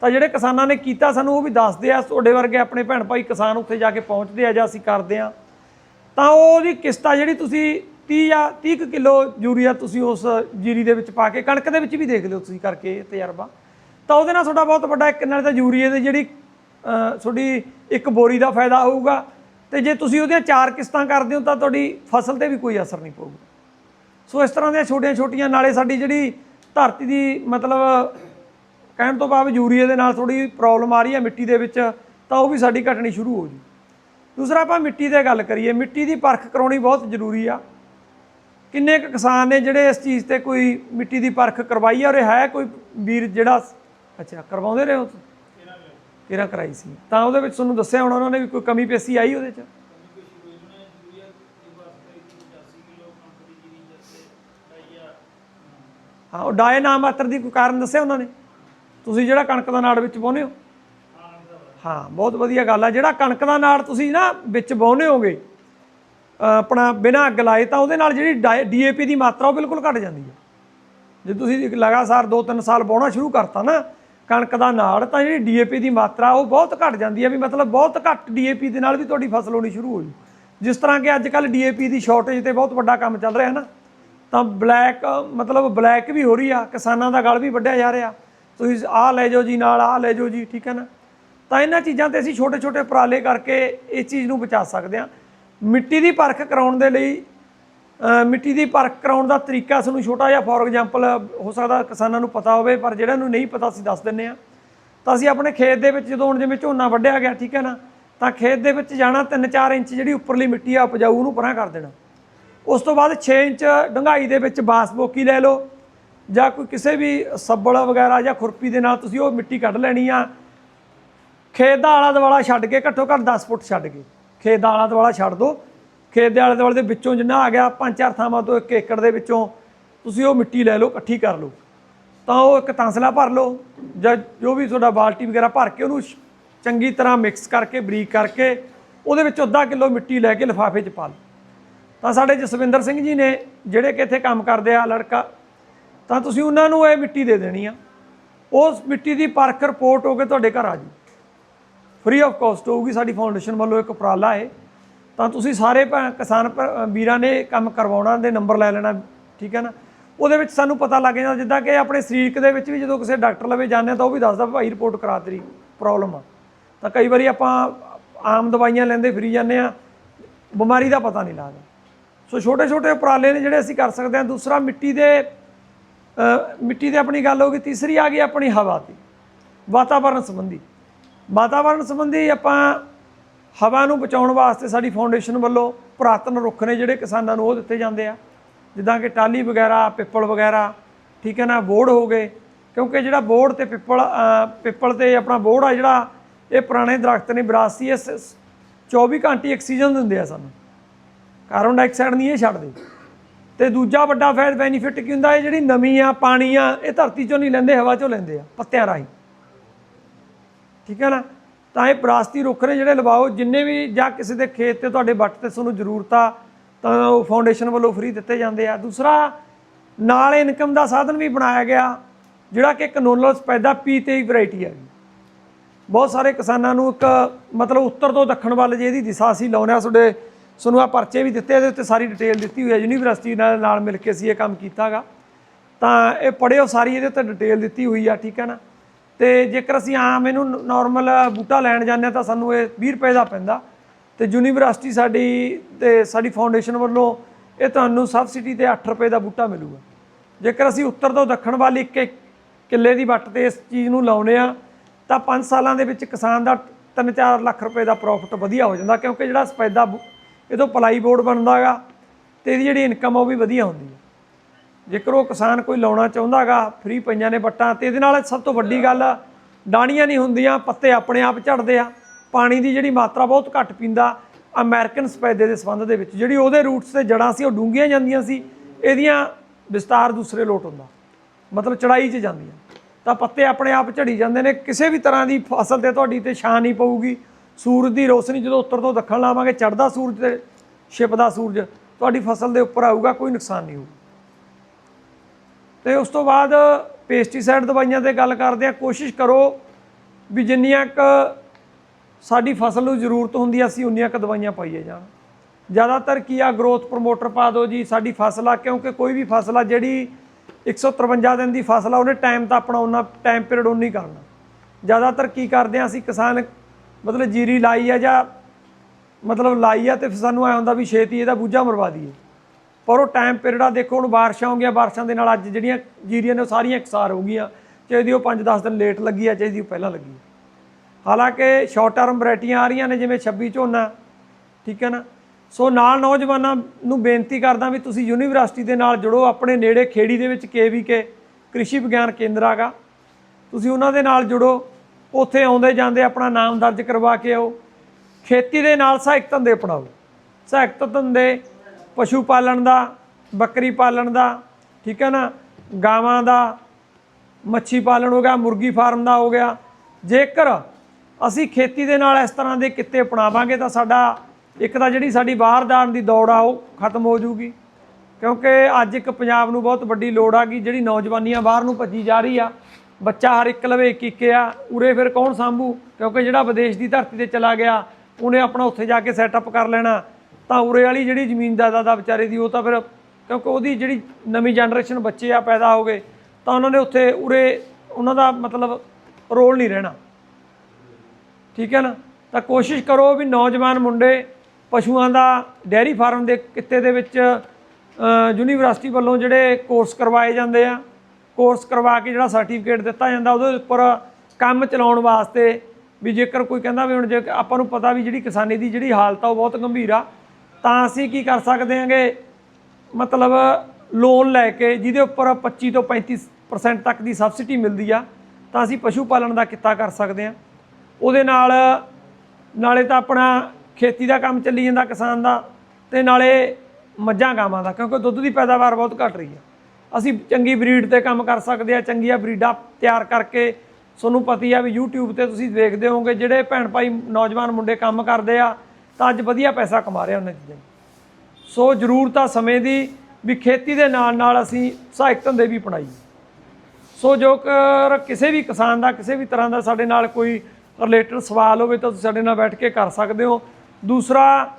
ਤਾਂ ਜਿਹੜੇ ਕਿਸਾਨਾਂ ਨੇ ਕੀਤਾ ਸਾਨੂੰ ਉਹ ਵੀ ਦੱਸਦੇ ਆ, ਤੁਹਾਡੇ ਵਰਗੇ ਆਪਣੇ ਭੈਣ ਭਾਈ ਕਿਸਾਨ ਉੱਥੇ ਜਾ ਕੇ ਪਹੁੰਚਦੇ ਆ ਜਾਂ ਅਸੀਂ ਕਰਦੇ ਆ। ਤਾਂ ਉਹਦੀ ਕਿਸ਼ਤ ਆ ਜਿਹੜੀ ਤੁਸੀਂ 30 ਜਾਂ 30 ਕੁ ਕਿਲੋ ਯੂਰੀਆ ਤੁਸੀਂ ਉਸ ਜੀਰੀ ਦੇ ਵਿੱਚ ਪਾ ਕੇ ਕਣਕ ਦੇ ਵਿੱਚ ਵੀ ਦੇਖ ਲਿਓ ਤੁਸੀਂ ਕਰਕੇ ਤਜਰਬਾ। ਤਾਂ ਉਹਦੇ ਨਾਲ ਤੁਹਾਡਾ ਬਹੁਤ ਵੱਡਾ ਇੱਕ ਨਾਲ ਤਾਂ ਯੂਰੀਏ ਦੀ ਜਿਹੜੀ ਤੁਹਾਡੀ ਇੱਕ ਬੋਰੀ ਦਾ ਫਾਇਦਾ ਹੋਊਗਾ। ਤੇ ਜੇ ਤੁਸੀਂ ਉਹਦੀਆਂ ਚਾਰ ਕਿਸ਼ਤਾਂ ਕਰਦੇ ਹੋ ਤਾਂ ਤੁਹਾਡੀ ਫਸਲ ਤੇ ਵੀ ਕੋਈ ਅਸਰ ਨਹੀਂ ਪਊਗਾ। ਸੋ ਇਸ ਤਰ੍ਹਾਂ ਦੀਆਂ ਛੋਟੀਆਂ ਛੋਟੀਆਂ ਨਾਲੇ ਸਾਡੀ ਜਿਹੜੀ ਧਰਤੀ ਦੀ ਮਤਲਬ ਕਹਿਣ ਤੋਂ ਬਾਅਦ ਯੂਰੀਏ ਦੇ ਨਾਲ ਥੋੜੀ ਪ੍ਰੋਬਲਮ ਆ ਰਹੀ ਹੈ ਮਿੱਟੀ ਦੇ ਵਿੱਚ, ਤਾਂ ਉਹ ਵੀ ਸਾਡੀ ਘਟਣੀ ਸ਼ੁਰੂ ਹੋ ਜੂ। ਦੂਸਰਾ ਆਪਾਂ ਮਿੱਟੀ ਤੇ ਗੱਲ ਕਰੀਏ। ਮਿੱਟੀ ਦੀ ਪਰਖ ਕਰਾਉਣੀ ਬਹੁਤ ਜ਼ਰੂਰੀ ਆ। ਕਿੰਨੇ ਕੁ ਕਿਸਾਨ ਨੇ ਜਿਹੜੇ ਇਸ ਚੀਜ਼ ਤੇ ਕੋਈ ਮਿੱਟੀ ਦੀ ਪਰਖ ਕਰਵਾਈ ਆ ਔਰ ਇਹ ਹੈ ਕੋਈ ਵੀਰ ਜਿਹੜਾ, ਅੱਛਾ, ਕਰਵਾਉਂਦੇ ਰਹੇ ਹੋ ਕਿਹੜਾ ਕਰਾਈ ਸੀ। ਤਾਂ ਉਹਦੇ ਵਿੱਚ ਤੁਹਾਨੂੰ ਦੱਸਿਆ ਹੋਣਾ ਉਹਨਾਂ ਨੇ ਵੀ ਕੋਈ ਕਮੀ ਪੇਸੀ ਆਈ ਉਹਦੇ ਚ? ਹਾਂ, ਉਹ ਡਾਏ ਨਾਮ ਮਾਤਰ ਦੀ ਕੋਈ ਕਾਰਨ ਦੱਸਿਆ ਉਹਨਾਂ ਨੇ? ਤੁਸੀਂ ਜਿਹੜਾ ਕਣਕ ਦਾ ਨਾੜ ਵਿੱਚ ਪਾਉਂਦੇ ਹੋ? ਹਾਂ, ਬਹੁਤ ਵਧੀਆ ਗੱਲ ਆ। ਜਿਹੜਾ ਕਣਕ ਦਾ ਨਾੜ ਤੁਸੀਂ ਨਾ ਵਿੱਚ ਪਾਉਂਦੇ ਹੋਗੇ ਆਪਣਾ ਬਿਨਾਂ ਅੱਗ ਲਾਏ, ਤਾਂ ਉਹਦੇ ਨਾਲ ਜਿਹੜੀ ਡੀਏਪੀ ਦੀ ਮਾਤਰਾ ਉਹ ਬਿਲਕੁਲ ਘਟ ਜਾਂਦੀ ਹੈ ਜੇ ਤੁਸੀਂ ਲਗਾਤਾਰ 2-3 ਸਾਲ ਬਾਉਣਾ ਸ਼ੁਰੂ ਕਰਤਾ ਨਾ ਕਣਕ ਦਾ ਨਾੜ, ਤਾਂ ਜਿਹੜੀ ਡੀਏਪੀ ਦੀ ਮਾਤਰਾ, ਉਹ ਬਹੁਤ ਘਟ ਜਾਂਦੀ ਹੈ ਵੀ ਮਤਲਬ ਬਹੁਤ ਘੱਟ ਡੀਏਪੀ ਦੇ ਨਾਲ ਵੀ ਤੁਹਾਡੀ ਫਸਲ ਹੋਣੀ ਸ਼ੁਰੂ ਹੋ ਜੂ। ਜਿਸ ਤਰ੍ਹਾਂ ਕਿ ਅੱਜ ਕੱਲ ਡੀਏਪੀ ਦੀ ਸ਼ਾਰਟੇਜ ਤੇ ਬਹੁਤ ਵੱਡਾ ਕੰਮ ਚੱਲ ਰਿਹਾ ਨਾ, ਤਾਂ ਬਲੈਕ, ਮਤਲਬ ਬਲੈਕ ਵੀ ਹੋ ਰਹੀ ਆ, ਕਿਸਾਨਾਂ ਦਾ ਗਲ ਵੀ ਵੱਢਿਆ ਜਾ ਰਿਹਾ। ਤੁਸੀਂ ਆਹ ਲੈ ਜਾਓ ਜੀ ਨਾਲ, ਆਹ ਲੈ ਜਾਓ ਜੀ, ਠੀਕ ਹੈ ਨਾ? ਤਾਂ ਇਹਨਾਂ ਚੀਜ਼ਾਂ ਤੇ ਅਸੀਂ ਛੋਟੇ ਛੋਟੇ ਉਪਰਾਲੇ ਕਰਕੇ ਇਸ ਚੀਜ਼ ਨੂੰ ਬਚਾ ਸਕਦੇ ਹਾਂ। ਮਿੱਟੀ ਦੀ ਪਰਖ ਕਰਾਉਣ ਦੇ ਲਈ ਮਿੱਟੀ ਦੀ ਪਰਖ ਕਰਾਉਣ ਦਾ ਤਰੀਕਾ ਸਾਨੂੰ ਛੋਟਾ ਜਿਹਾ ਫੋਰ ਐਗਜ਼ਾਮਪਲ ਹੋ ਸਕਦਾ, ਕਿਸਾਨਾਂ ਨੂੰ ਪਤਾ ਹੋਵੇ, ਪਰ ਜਿਹੜਾ ਨੂੰ ਨਹੀਂ ਪਤਾ ਅਸੀਂ ਦੱਸ ਦਿੰਨੇ ਆ ਤਾਂ ਅਸੀਂ ਆਪਣੇ ਖੇਤ ਦੇ ਵਿੱਚ ਜਦੋਂ ਹੁਣ ਜਿਵੇਂ ਝੋਨਾ ਵੱਢਿਆ ਗਿਆ, ਠੀਕ ਹੈ ਨਾ, ਤਾਂ ਖੇਤ ਦੇ ਵਿੱਚ ਜਾਣਾ 3-4 ਇੰਚ ਜਿਹੜੀ ਉੱਪਰਲੀ ਮਿੱਟੀ ਆ, ਉਪਜਾਊ ਉਹਨੂੰ ਪਰਾਂ ਕਰ ਦੇਣਾ। ਉਸ ਤੋਂ ਬਾਅਦ 6 ਇੰਚ ਡੂੰਘਾਈ ਦੇ ਵਿੱਚ ਬਾਸਬੋਕੀ ਲੈ ਲਓ, ਜਾਂ ਕੋਈ ਕਿਸੇ ਵੀ ਸੱਬਲ ਵਗੈਰਾ ਜਾਂ ਖੁਰਪੀ ਦੇ ਨਾਲ ਤੁਸੀਂ ਉਹ ਮਿੱਟੀ ਕੱਢ ਲੈਣੀ ਆ। ਖੇਤ ਦਾ ਆਲਾ ਦੁਆਲਾ ਛੱਡ ਕੇ ਘੱਟੋ ਘੱਟ 10 ਫੁੱਟ ਛੱਡ ਕੇ, ਖੇਤ ਦਾ ਆਲਾ ਦੁਆਲਾ ਛੱਡ ਦਿਓ ਖੇਤ ਦੇ ਆਲੇ ਦੁਆਲੇ ਦੇ ਵਿੱਚੋਂ ਜਿੰਨਾ ਆ ਗਿਆ, ਪੰਜ ਚਾਰ ਥਾਵਾਂ ਤੋਂ ਇੱਕ ਏਕੜ ਦੇ ਵਿੱਚੋਂ ਤੁਸੀਂ ਉਹ ਮਿੱਟੀ ਲੈ ਲਓ, ਇਕੱਠੀ ਕਰ ਲਓ। ਤਾਂ ਉਹ ਇੱਕ ਤਾਂਸਲਾ ਭਰ ਲਓ, ਜਾਂ ਜੋ ਵੀ ਤੁਹਾਡਾ ਬਾਲਟੀ ਵਗੈਰਾ ਭਰ ਕੇ ਉਹਨੂੰ ਚੰਗੀ ਤਰ੍ਹਾਂ ਮਿਕਸ ਕਰਕੇ, ਬਰੀਕ ਕਰਕੇ ਉਹਦੇ ਵਿੱਚ ਅੱਧਾ ਕਿਲੋ ਮਿੱਟੀ ਲੈ ਕੇ ਲਿਫਾਫੇ 'ਚ ਪਾ ਲਓ। ਤਾਂ ਸਾਡੇ ਜਸਵਿੰਦਰ ਸਿੰਘ ਜੀ ਨੇ ਜਿਹੜੇ ਕਿ ਇੱਥੇ ਕੰਮ ਕਰਦੇ ਆ, ਲੜਕਾ, ਤਾਂ ਤੁਸੀਂ ਉਹਨਾਂ ਨੂੰ ਇਹ ਮਿੱਟੀ ਦੇ ਦੇਣੀ ਆ। ਉਸ ਮਿੱਟੀ ਦੀ ਪਰਖ ਰਿਪੋਰਟ ਹੋ ਕੇ ਤੁਹਾਡੇ ਘਰ ਆ ਜੀ। ਫ੍ਰੀ ਆਫ ਕਾਸਟ ਹੋਊਗੀ, ਸਾਡੀ ਫਾਊਂਡੇਸ਼ਨ ਵੱਲੋਂ ਇੱਕ ਉਪਰਾਲਾ ਹੈ ਤਾਂ ਤੁਸੀਂ ਸਾਰੇ ਭੈ- ਕਿਸਾਨ ਭੈ- ਵੀਰਾਂ ਨੇ ਕੰਮ ਕਰਵਾਉਣਾ ਦੇ ਨੰਬਰ ਲੈ ਲੈਣਾ, ਠੀਕ ਹੈ ਨਾ? ਉਹਦੇ ਵਿੱਚ ਸਾਨੂੰ ਪਤਾ ਲੱਗ ਜਾਂਦਾ, ਜਿੱਦਾਂ ਕਿ ਆਪਣੇ ਸਰੀਰਕ ਦੇ ਵਿੱਚ ਵੀ ਜਦੋਂ ਕਿਸੇ ਡਾਕਟਰ ਲਵੇ ਜਾਂਦੇ ਹਾਂ ਤਾਂ ਉਹ ਵੀ ਦੱਸਦਾ ਵੀ ਭਾਈ ਰਿਪੋਰਟ ਕਰਾ ਤੇਰੀ, ਪ੍ਰੋਬਲਮ ਆ। ਤਾਂ ਕਈ ਵਾਰੀ ਆਪਾਂ ਆਮ ਦਵਾਈਆਂ ਲੈਂਦੇ ਫਿਰੀ ਜਾਂਦੇ ਆ, ਬਿਮਾਰੀ ਦਾ ਪਤਾ ਨਹੀਂ ਲੱਗਦਾ। ਸੋ ਛੋਟੇ ਛੋਟੇ ਉਪਰਾਲੇ ਨੇ ਜਿਹੜੇ ਅਸੀਂ ਕਰ ਸਕਦੇ ਹਾਂ ਦੂਸਰਾ, ਮਿੱਟੀ ਦੇ ਮਿੱਟੀ ਦੇ ਆਪਣੀ ਗੱਲ ਹੋ ਗਈ, ਤੀਸਰੀ ਆ ਗਈ ਆਪਣੀ ਹਵਾ ਦੀ ਵਾਤਾਵਰਣ ਸੰਬੰਧੀ। ਵਾਤਾਵਰਣ ਸੰਬੰਧੀ ਆਪਾਂ ਹਵਾ ਨੂੰ ਬਚਾਉਣ ਵਾਸਤੇ ਸਾਡੀ ਫਾਊਂਡੇਸ਼ਨ ਵੱਲੋਂ ਪੁਰਾਤਨ ਰੁੱਖ ਨੇ ਜਿਹੜੇ ਕਿਸਾਨਾਂ ਨੂੰ ਉਹ ਦਿੱਤੇ ਜਾਂਦੇ ਆ। ਜਿੱਦਾਂ ਕਿ ਟਾਲੀ ਵਗੈਰਾ, ਪਿੱਪਲ ਵਗੈਰਾ, ਠੀਕ ਹੈ ਨਾ, ਬੋੜ ਹੋ ਗਏ। ਕਿਉਂਕਿ ਜਿਹੜਾ ਬੋੜ ਤੇ ਪਿੱਪਲ ਪਿੱਪਲ ਤੇ ਆਪਣਾ ਬੋੜ ਆ ਜਿਹੜਾ, ਇਹ ਪੁਰਾਣੇ ਦਰਖਤ ਨੇ ਵਿਰਾਸਤੀ ਇਸ 24 ਘੰਟੇ ਆਕਸੀਜਨ ਦਿੰਦੇ ਆ ਸਾਨੂੰ। ਕਾਰਬਨ ਡਾਈਆਕਸਾਈਡ ਨਹੀਂ ਇਹ ਛੱਡਦੇ। ਤੇ ਦੂਜਾ ਵੱਡਾ ਫਾਇਦਾ, ਬੈਨੀਫਿਟ ਕੀ ਹੁੰਦਾ? ਇਹ ਜਿਹੜੀ ਨਮੀ ਆ, ਪਾਣੀ ਆ, ਇਹ ਧਰਤੀ ਚੋਂ ਨਹੀਂ ਲੈਂਦੇ, ਹਵਾ ਚੋਂ ਲੈਂਦੇ ਆ, ਪੱਤਿਆਂ ਰਾਹੀਂ। ਠੀਕ ਹੈ ਨਾ? ਤਾਂ ਇਹ ਵਿਰਾਸਤੀ ਰੁੱਖ ਨੇ ਜਿਹੜੇ ਲਵਾਓ, ਜਿੰਨੇ ਵੀ ਜਾਂ ਕਿਸੇ ਦੇ ਖੇਤ ਤੇ ਤੁਹਾਡੇ ਵੱਟ ਤੇ ਤੁਹਾਨੂੰ ਜ਼ਰੂਰਤ ਆ, ਤਾਂ ਉਹ ਫਾਊਂਡੇਸ਼ਨ ਵੱਲੋਂ ਫ੍ਰੀ ਦਿੱਤੇ ਜਾਂਦੇ ਆ। ਦੂਸਰਾ, ਨਾਲ ਇਨਕਮ ਦਾ ਸਾਧਨ ਵੀ ਬਣਾਇਆ ਗਿਆ, ਜਿਹੜਾ ਕਿ ਕਨੋਲੋ ਸਪੈਦਾ P23 ਵੈਰਾਈਟੀ ਹੈਗੀ ਬਹੁਤ ਸਾਰੇ ਕਿਸਾਨਾਂ ਨੂੰ ਇੱਕ ਮਤਲਬ ਉੱਤਰ ਤੋਂ ਦੱਖਣ ਵੱਲ ਜੇ ਇਹਦੀ ਦਿਸ਼ਾ ਅਸੀਂ ਲਾਉਂਦੇ ਆ ਤੁਹਾਡੇ, ਤੁਹਾਨੂੰ ਆ ਪਰਚੇ ਵੀ ਦਿੱਤੇ ਇਹਦੇ ਉੱਤੇ ਸਾਰੀ ਡਿਟੇਲ ਦਿੱਤੀ ਹੋਈ ਹੈ ਯੂਨੀਵਰਸਿਟੀ ਨਾਲ ਨਾਲ ਮਿਲ ਕੇ ਅਸੀਂ ਇਹ ਕੰਮ ਕੀਤਾਗਾ। ਤਾਂ ਇਹ ਪੜਿਓ ਸਾਰੀ, ਇਹਦੇ ਉੱਤੇ ਡਿਟੇਲ ਦਿੱਤੀ ਹੋਈ ਆ, ਠੀਕ ਹੈ ਨਾ? ਤੇ ਜੇਕਰ ਅਸੀਂ ਆਮ ਇਹਨੂੰ ਨਾਰਮਲ ਬੂਟਾ ਲੈਣ ਜਾਂਦੇ ਹਾਂ ਤਾਂ ਸਾਨੂੰ ਇਹ 20 ਰੁਪਏ ਦਾ ਪੈਂਦਾ। ਤੇ ਯੂਨੀਵਰਸਿਟੀ ਸਾਡੀ ਤੇ ਸਾਡੀ ਫਾਊਂਡੇਸ਼ਨ ਵੱਲੋਂ ਇਹ ਤੁਹਾਨੂੰ ਸਬਸਿਡੀ ਤੇ 8 ਰੁਪਏ ਦਾ ਬੂਟਾ ਮਿਲੂਗਾ। ਜੇਕਰ ਅਸੀਂ ਉੱਤਰ ਤੋਂ ਦੱਖਣ ਵੱਲ ਇੱਕ ਕਿੱਲੇ ਦੀ ਵੱਟ ਤੇ ਇਸ ਚੀਜ਼ ਨੂੰ ਲਾਉਨੇ ਆ ਤਾਂ 5 ਸਾਲਾਂ ਦੇ ਵਿੱਚ ਕਿਸਾਨ ਦਾ 3-4 ਲੱਖ ਰੁਪਏ ਦਾ ਪ੍ਰੋਫਿਟ ਵਧੀਆ ਹੋ ਜਾਂਦਾ ਕਿਉਂਕਿ ਜਿਹੜਾ ਸਪੈਦਾ ਬੂ- ਇਹ ਤੋਂ ਪਲਾਈ ਬੋਰਡ ਬਣਦਾਗਾ ਤੇ ਇਹਦੀ ਜਿਹੜੀ ਇਨਕਮ ਉਹ ਵੀ ਵਧੀਆ ਹੁੰਦੀ ਹੈ। ਜੇਕਰ ਉਹ ਕਿਸਾਨ ਕੋਈ ਲਾਉਣਾ ਚਾਹੁੰਦਾਗਾ ਫ੍ਰੀ ਪਈਆਂ ਨੇ ਵੱਟਾਂ, ਤੇ ਇਹਦੇ ਨਾਲ ਸਭ ਤੋਂ ਵੱਡੀ ਗੱਲ ਡਾਣੀਆਂ ਨਹੀਂ ਹੁੰਦੀਆਂ, ਪੱਤੇ ਆਪਣੇ ਆਪ ਝੜਦੇ ਆ। ਪਾਣੀ ਦੀ ਜਿਹੜੀ ਮਾਤਰਾ ਬਹੁਤ ਘੱਟ ਪੀਂਦਾ, ਅਮਰੀਕਨ ਸਪੈਦੇ ਦੇ ਸੰਬੰਧ ਦੇ ਵਿੱਚ, ਜਿਹੜੀ ਉਹਦੇ ਰੂਟਸ ਤੇ ਜੜਾਂ ਸੀ, ਉਹ ਡੂੰਘੀਆਂ ਜਾਂਦੀਆਂ ਸੀ, ਇਹਦੀਆਂ ਵਿਸਤਾਰ ਦੂਸਰੇ ਲੋਟ ਹੁੰਦਾ। ਮਤਲਬ ਚੜਾਈ 'ਚ ਜਾਂਦੀਆਂ। ਤਾਂ ਪੱਤੇ ਆਪਣੇ ਆਪ ਝੜੀ ਜਾਂਦੇ ਨੇ, ਕਿਸੇ ਵੀ ਤਰ੍ਹਾਂ ਦੀ ਫਸਲ ਤੇ ਤੁਹਾਡੀ ਤੇ ਛਾਂ ਨਹੀਂ ਪਊਗੀ। ਸੂਰਜ ਦੀ ਰੋਸ਼ਨੀ ਜਦੋਂ ਉੱਤਰ ਤੋਂ ਦੱਖਣ ਲਾਵਾਂਗੇ ਚੜਦਾ ਸੂਰਜ ਤੇ ਛਿਪਦਾ ਸੂਰਜ, ਤੁਹਾਡੀ ਫਸਲ ਦੇ ਉੱਪਰ ਆਊਗਾ, ਕੋਈ ਨੁਕਸਾਨ ਨਹੀਂ ਹੋਊਗਾ। ਤੇ ਉਸ ਤੋਂ ਬਾਅਦ ਪੈਸਟੀਸਾਈਡ ਦਵਾਈਆਂ ਤੇ ਗੱਲ ਕਰਦੇ ਆ, ਕੋਸ਼ਿਸ਼ ਕਰੋ ਵੀ ਜਿੰਨੀਆਂ ਕ ਸਾਡੀ ਫਸਲ ਨੂੰ ਜ਼ਰੂਰਤ ਹੁੰਦੀ ਆ, ਅਸੀਂ ਉਨੀਆਂ ਕ ਦਵਾਈਆਂ ਪਾਈਏ ਜਾਣ ਜ਼ਿਆਦਾਤਰ ਕੀ ਆ ਗਰੋਥ ਪ੍ਰਮੋਟਰ ਪਾ ਦਿਓ ਜੀ, ਸਾਡੀ ਫਸਲ ਆ, ਕਿਉਂਕਿ ਕੋਈ ਵੀ ਫਸਲ ਆ, ਜਿਹੜੀ 153 ਦਿਨ ਦੀ ਫਸਲ ਆ, ਉਹਨੇ ਟਾਈਮ ਤਾਂ ਆਪਣਾ ਉਹਨਾਂ ਟਾਈਮ ਪੀਰੀਅਡ ਉਨੀ ਕਰਨਾ। ਜ਼ਿਆਦਾਤਰ ਕੀ ਕਰਦੇ ਆ, ਅਸੀਂ ਕਿਸਾਨ ਮਤਲਬ ਜੀਰੀ ਲਾਈ ਆ ਜਾਂ ਮਤਲਬ ਲਾਈ ਆ ਤੇ ਸਾਨੂੰ ਐ ਹੁੰਦਾ ਵੀ ਛੇਤੀ ਇਹਦਾ ਬੂਝਾ ਮਰਵਾ ਦਈਏ। ਪਰ ਉਹ ਟਾਈਮ ਪੀਰੀਅਡ ਆ, ਦੇਖੋ ਹੁਣ ਬਾਰਿਸ਼ਾਂ ਹੋ ਗਈਆਂ, ਬਾਰਿਸ਼ਾਂ ਦੇ ਨਾਲ ਅੱਜ ਜਿਹੜੀਆਂ ਜੀਰੀਆਂ ਨੇ ਉਹ ਸਾਰੀਆਂ ਇਕਸਾਰ ਹੋ ਗਈਆਂ। ਚਾਹੀਦੀ ਉਹ 5-10 ਦਿਨ ਲੇਟ ਲੱਗੀ ਆ ਚਾਹੀਦੀ ਉਹ ਪਹਿਲਾਂ ਲੱਗੀ ਹਾਲਾਂਕਿ ਸ਼ਾਰਟ ਟਰਮ ਵੈਰਾਈਟੀਆਂ ਆ ਰਹੀਆਂ ਨੇ, ਜਿਵੇਂ 26 ਝੋਨਾ, ਠੀਕ ਹੈ ਨਾ? ਸੋ ਨਾਲ ਨੌਜਵਾਨਾਂ ਨੂੰ ਬੇਨਤੀ ਕਰਦਾ ਵੀ ਤੁਸੀਂ ਯੂਨੀਵਰਸਿਟੀ ਦੇ ਨਾਲ ਜੁੜੋ, ਆਪਣੇ ਨੇੜੇ ਖੇੜੀ ਦੇ ਵਿੱਚ ਕੇਵੀਕੇ ਕ੍ਰਿਸ਼ੀ ਵਿਗਿਆਨ ਕੇਂਦਰ ਹੈਗਾ। ਤੁਸੀਂ ਉਹਨਾਂ ਦੇ ਨਾਲ ਜੁੜੋ, ਉੱਥੇ ਆਉਂਦੇ ਜਾਂਦੇ ਆਪਣਾ ਨਾਮ ਦਰਜ ਕਰਵਾ ਕੇ ਆਓ। ਖੇਤੀ ਦੇ ਨਾਲ ਸਹਾਇਕ ਧੰਦੇ ਅਪਣਾਓ। ਸਹਾਇਕ ਧੰਦੇ ਪਸ਼ੂ ਪਾਲਣ ਦਾ, ਬੱਕਰੀ ਪਾਲਣ ਦਾ, ਠੀਕ ਹੈ ਨਾ? ਗਾਵਾਂ ਦਾ, ਮੱਛੀ ਪਾਲਣ ਹੋ ਗਿਆ, ਮੁਰਗੀ ਫਾਰਮ ਦਾ ਹੋ ਗਿਆ। ਜੇਕਰ ਅਸੀਂ ਖੇਤੀ ਦੇ ਨਾਲ ਇਸ ਤਰ੍ਹਾਂ ਦੇ ਕਿੱਤੇ ਅਪਣਾਵਾਂਗੇ ਤਾਂ ਸਾਡਾ, ਇੱਕ ਤਾਂ ਜਿਹੜੀ ਸਾਡੀ ਬਾਹਰ ਜਾਣ ਦੀ ਦੌੜ ਆ, ਉਹ ਖਤਮ ਹੋ ਜੂਗੀ ਕਿਉਂਕਿ ਅੱਜ ਇੱਕ ਪੰਜਾਬ ਨੂੰ ਬਹੁਤ ਵੱਡੀ ਲੋੜ ਆ ਗਈ, ਜਿਹੜੀ ਨੌਜਵਾਨੀਆਂ ਬਾਹਰ ਨੂੰ ਭੱਜੀ ਜਾ ਰਹੀ ਆ। ਬੱਚਾ ਹਰ ਇੱਕ ਲਵੇ ਇੱਕ ਇੱਕ ਆ, ਉਰੇ ਫਿਰ ਕੌਣ ਸੰਭੂ? ਕਿਉਂਕਿ ਜਿਹੜਾ ਵਿਦੇਸ਼ ਦੀ ਧਰਤੀ ਤੇ ਚਲਾ ਗਿਆ, ਉਹਨੇ ਆਪਣਾ ਉੱਥੇ ਜਾ ਕੇ ਸੈਟਅਪ ਕਰ ਲੈਣਾ। ਤਾਂ ਉਰੇ ਵਾਲੀ ਜਿਹੜੀ ਜ਼ਮੀਨ ਜਾਇਦਾਦ ਆ ਵਿਚਾਰੇ ਦੀ, ਉਹ ਤਾਂ ਫਿਰ ਕਿਉਂਕਿ ਉਹਦੀ ਜਿਹੜੀ ਨਵੀਂ ਜਨਰੇਸ਼ਨ ਬੱਚੇ ਆ, ਪੈਦਾ ਹੋ ਗਏ, ਤਾਂ ਉਹਨਾਂ ਨੇ ਉੱਥੇ ਉਰੇ ਉਹਨਾਂ ਦਾ ਮਤਲਬ ਰੋਲ ਨਹੀਂ ਰਹਿਣਾ। ਠੀਕ ਹੈ ਨਾ? ਤਾਂ ਕੋਸ਼ਿਸ਼ ਕਰੋ ਵੀ ਨੌਜਵਾਨ ਮੁੰਡੇ ਪਸ਼ੂਆਂ ਦਾ ਡੈਰੀ ਫਾਰਮ ਦੇ ਕਿੱਤੇ ਦੇ ਵਿੱਚ ਯੂਨੀਵਰਸਿਟੀ ਵੱਲੋਂ ਜਿਹੜੇ ਕੋਰਸ ਕਰਵਾਏ ਜਾਂਦੇ ਆ, ਕੋਰਸ ਕਰਵਾ ਕੇ ਜਿਹੜਾ ਸਰਟੀਫਿਕੇਟ ਦਿੱਤਾ ਜਾਂਦਾ, ਉਹਦੇ ਉੱਪਰ ਕੰਮ ਚਲਾਉਣ ਵਾਸਤੇ ਵੀ ਜੇਕਰ ਕੋਈ ਕਹਿੰਦਾ ਵੀ ਹੁਣ ਜੇ ਆਪਾਂ ਨੂੰ ਪਤਾ ਵੀ ਜਿਹੜੀ ਕਿਸਾਨੀ ਦੀ ਜਿਹੜੀ ਹਾਲਤ ਆ, ਉਹ ਬਹੁਤ ਗੰਭੀਰ ਆ ਤਾਂ ਅਸੀਂ ਕੀ ਕਰ ਸਕਦੇ ਹਾਂਗੇ? ਮਤਲਬ ਲੋਨ ਲੈ ਕੇ ਜਿਹਦੇ ਉੱਪਰ 25 ਤੋਂ 35% ਤੱਕ ਦੀ ਸਬਸਿਡੀ ਮਿਲਦੀ ਆ, ਤਾਂ ਅਸੀਂ ਪਸ਼ੂ ਪਾਲਣ ਦਾ ਕਿੱਤਾ ਕਰ ਸਕਦੇ ਹਾਂ। ਉਹਦੇ ਨਾਲ ਨਾਲੇ ਤਾਂ ਆਪਣਾ ਖੇਤੀ ਦਾ ਕੰਮ ਚੱਲੀ ਜਾਂਦਾ ਕਿਸਾਨ ਦਾ, ਤੇ ਨਾਲੇ ਮੱਝਾਂ ਗਾਵਾਂ ਦਾ, ਕਿਉਂਕਿ ਦੁੱਧ ਦੀ ਪੈਦਾਵਾਰ ਬਹੁਤ ਘਟ ਰਹੀ ਆ। ਅਸੀਂ ਚੰਗੀ ਬਰੀਡ ਤੇ ਕੰਮ ਕਰ ਸਕਦੇ ਆ ਚੰਗੀਆਂ ਬਰੀਡਾਂ ਤਿਆਰ ਕਰਕੇ। ਤੁਹਾਨੂੰ ਪਤੀ ਆ ਵੀ YouTube ਤੇ ਤੁਸੀਂ ਦੇਖਦੇ ਹੋਵੋਗੇ ਜਿਹੜੇ ਭੈਣ ਭਾਈ ਨੌਜਵਾਨ ਮੁੰਡੇ ਕੰਮ ਕਰਦੇ ਆ ਤਾਂ ਅੱਜ ਵਧੀਆ ਪੈਸਾ ਕਮਾ ਰਿਹਾ ਉਹਨਾਂ ਚੀਜ਼ਾਂ 'ਚ। ਸੋ ਜ਼ਰੂਰਤ ਆ ਸਮੇਂ ਦੀ ਵੀ ਖੇਤੀ ਦੇ ਨਾਲ ਨਾਲ ਅਸੀਂ ਸਹਾਇਕ ਧੰਦੇ ਵੀ ਅਪਣਾਈਏ। ਸੋ ਜੋ ਕਰ ਕਿਸੇ ਵੀ ਕਿਸਾਨ ਦਾ, ਕਿਸੇ ਵੀ ਤਰ੍ਹਾਂ ਦਾ ਸਾਡੇ ਨਾਲ ਕੋਈ ਰਿਲੇਟਡ ਸਵਾਲ ਹੋਵੇ ਤਾਂ ਤੁਸੀਂ ਸਾਡੇ ਨਾਲ ਬੈਠ ਕੇ ਕਰ ਸਕਦੇ ਹੋ। ਦੂਸਰਾ,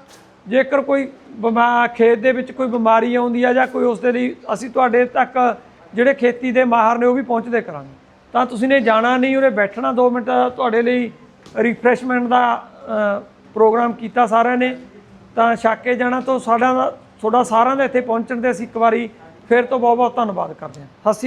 ਜੇਕਰ ਕੋਈ ਬਿਮਾਰ ਖੇਤ ਦੇ ਵਿੱਚ ਕੋਈ ਬਿਮਾਰੀ ਆਉਂਦੀ ਆ ਜਾਂ ਕੋਈ ਉਸ ਦੇ ਲਈ ਅਸੀਂ ਤੁਹਾਡੇ ਤੱਕ ਜਿਹੜੇ ਖੇਤੀ ਦੇ ਮਾਹਰ ਨੇ ਉਹ ਵੀ ਪਹੁੰਚਦੇ ਕਰਾਂਗੇ। ਤਾਂ ਤੁਸੀਂ ਨੇ ਜਾਣਾ ਨਹੀਂ ਉਹਨੇ ਬੈਠਣਾ 2 ਮਿੰਟ ਤੁਹਾਡੇ ਲਈ ਰਿਫਰੈਸ਼ਮੈਂਟ ਦਾ ਪ੍ਰੋਗਰਾਮ ਕੀਤਾ ਸਾਰਿਆਂ ਨੇ, ਤਾਂ ਛਾਕੇ ਜਾਣਾ ਤੋਂ ਸਾਡਾ ਦਾ ਤੁਹਾਡਾ ਸਾਰਿਆਂ ਦਾ ਇੱਥੇ ਪਹੁੰਚਣ ਤੇ ਅਸੀਂ ਇੱਕ ਵਾਰੀ ਫਿਰ ਤੋਂ ਬਹੁਤ ਬਹੁਤ ਧੰਨਵਾਦ ਕਰਦੇ ਹਾਂ। ਸਤਿ ਸ਼੍ਰੀ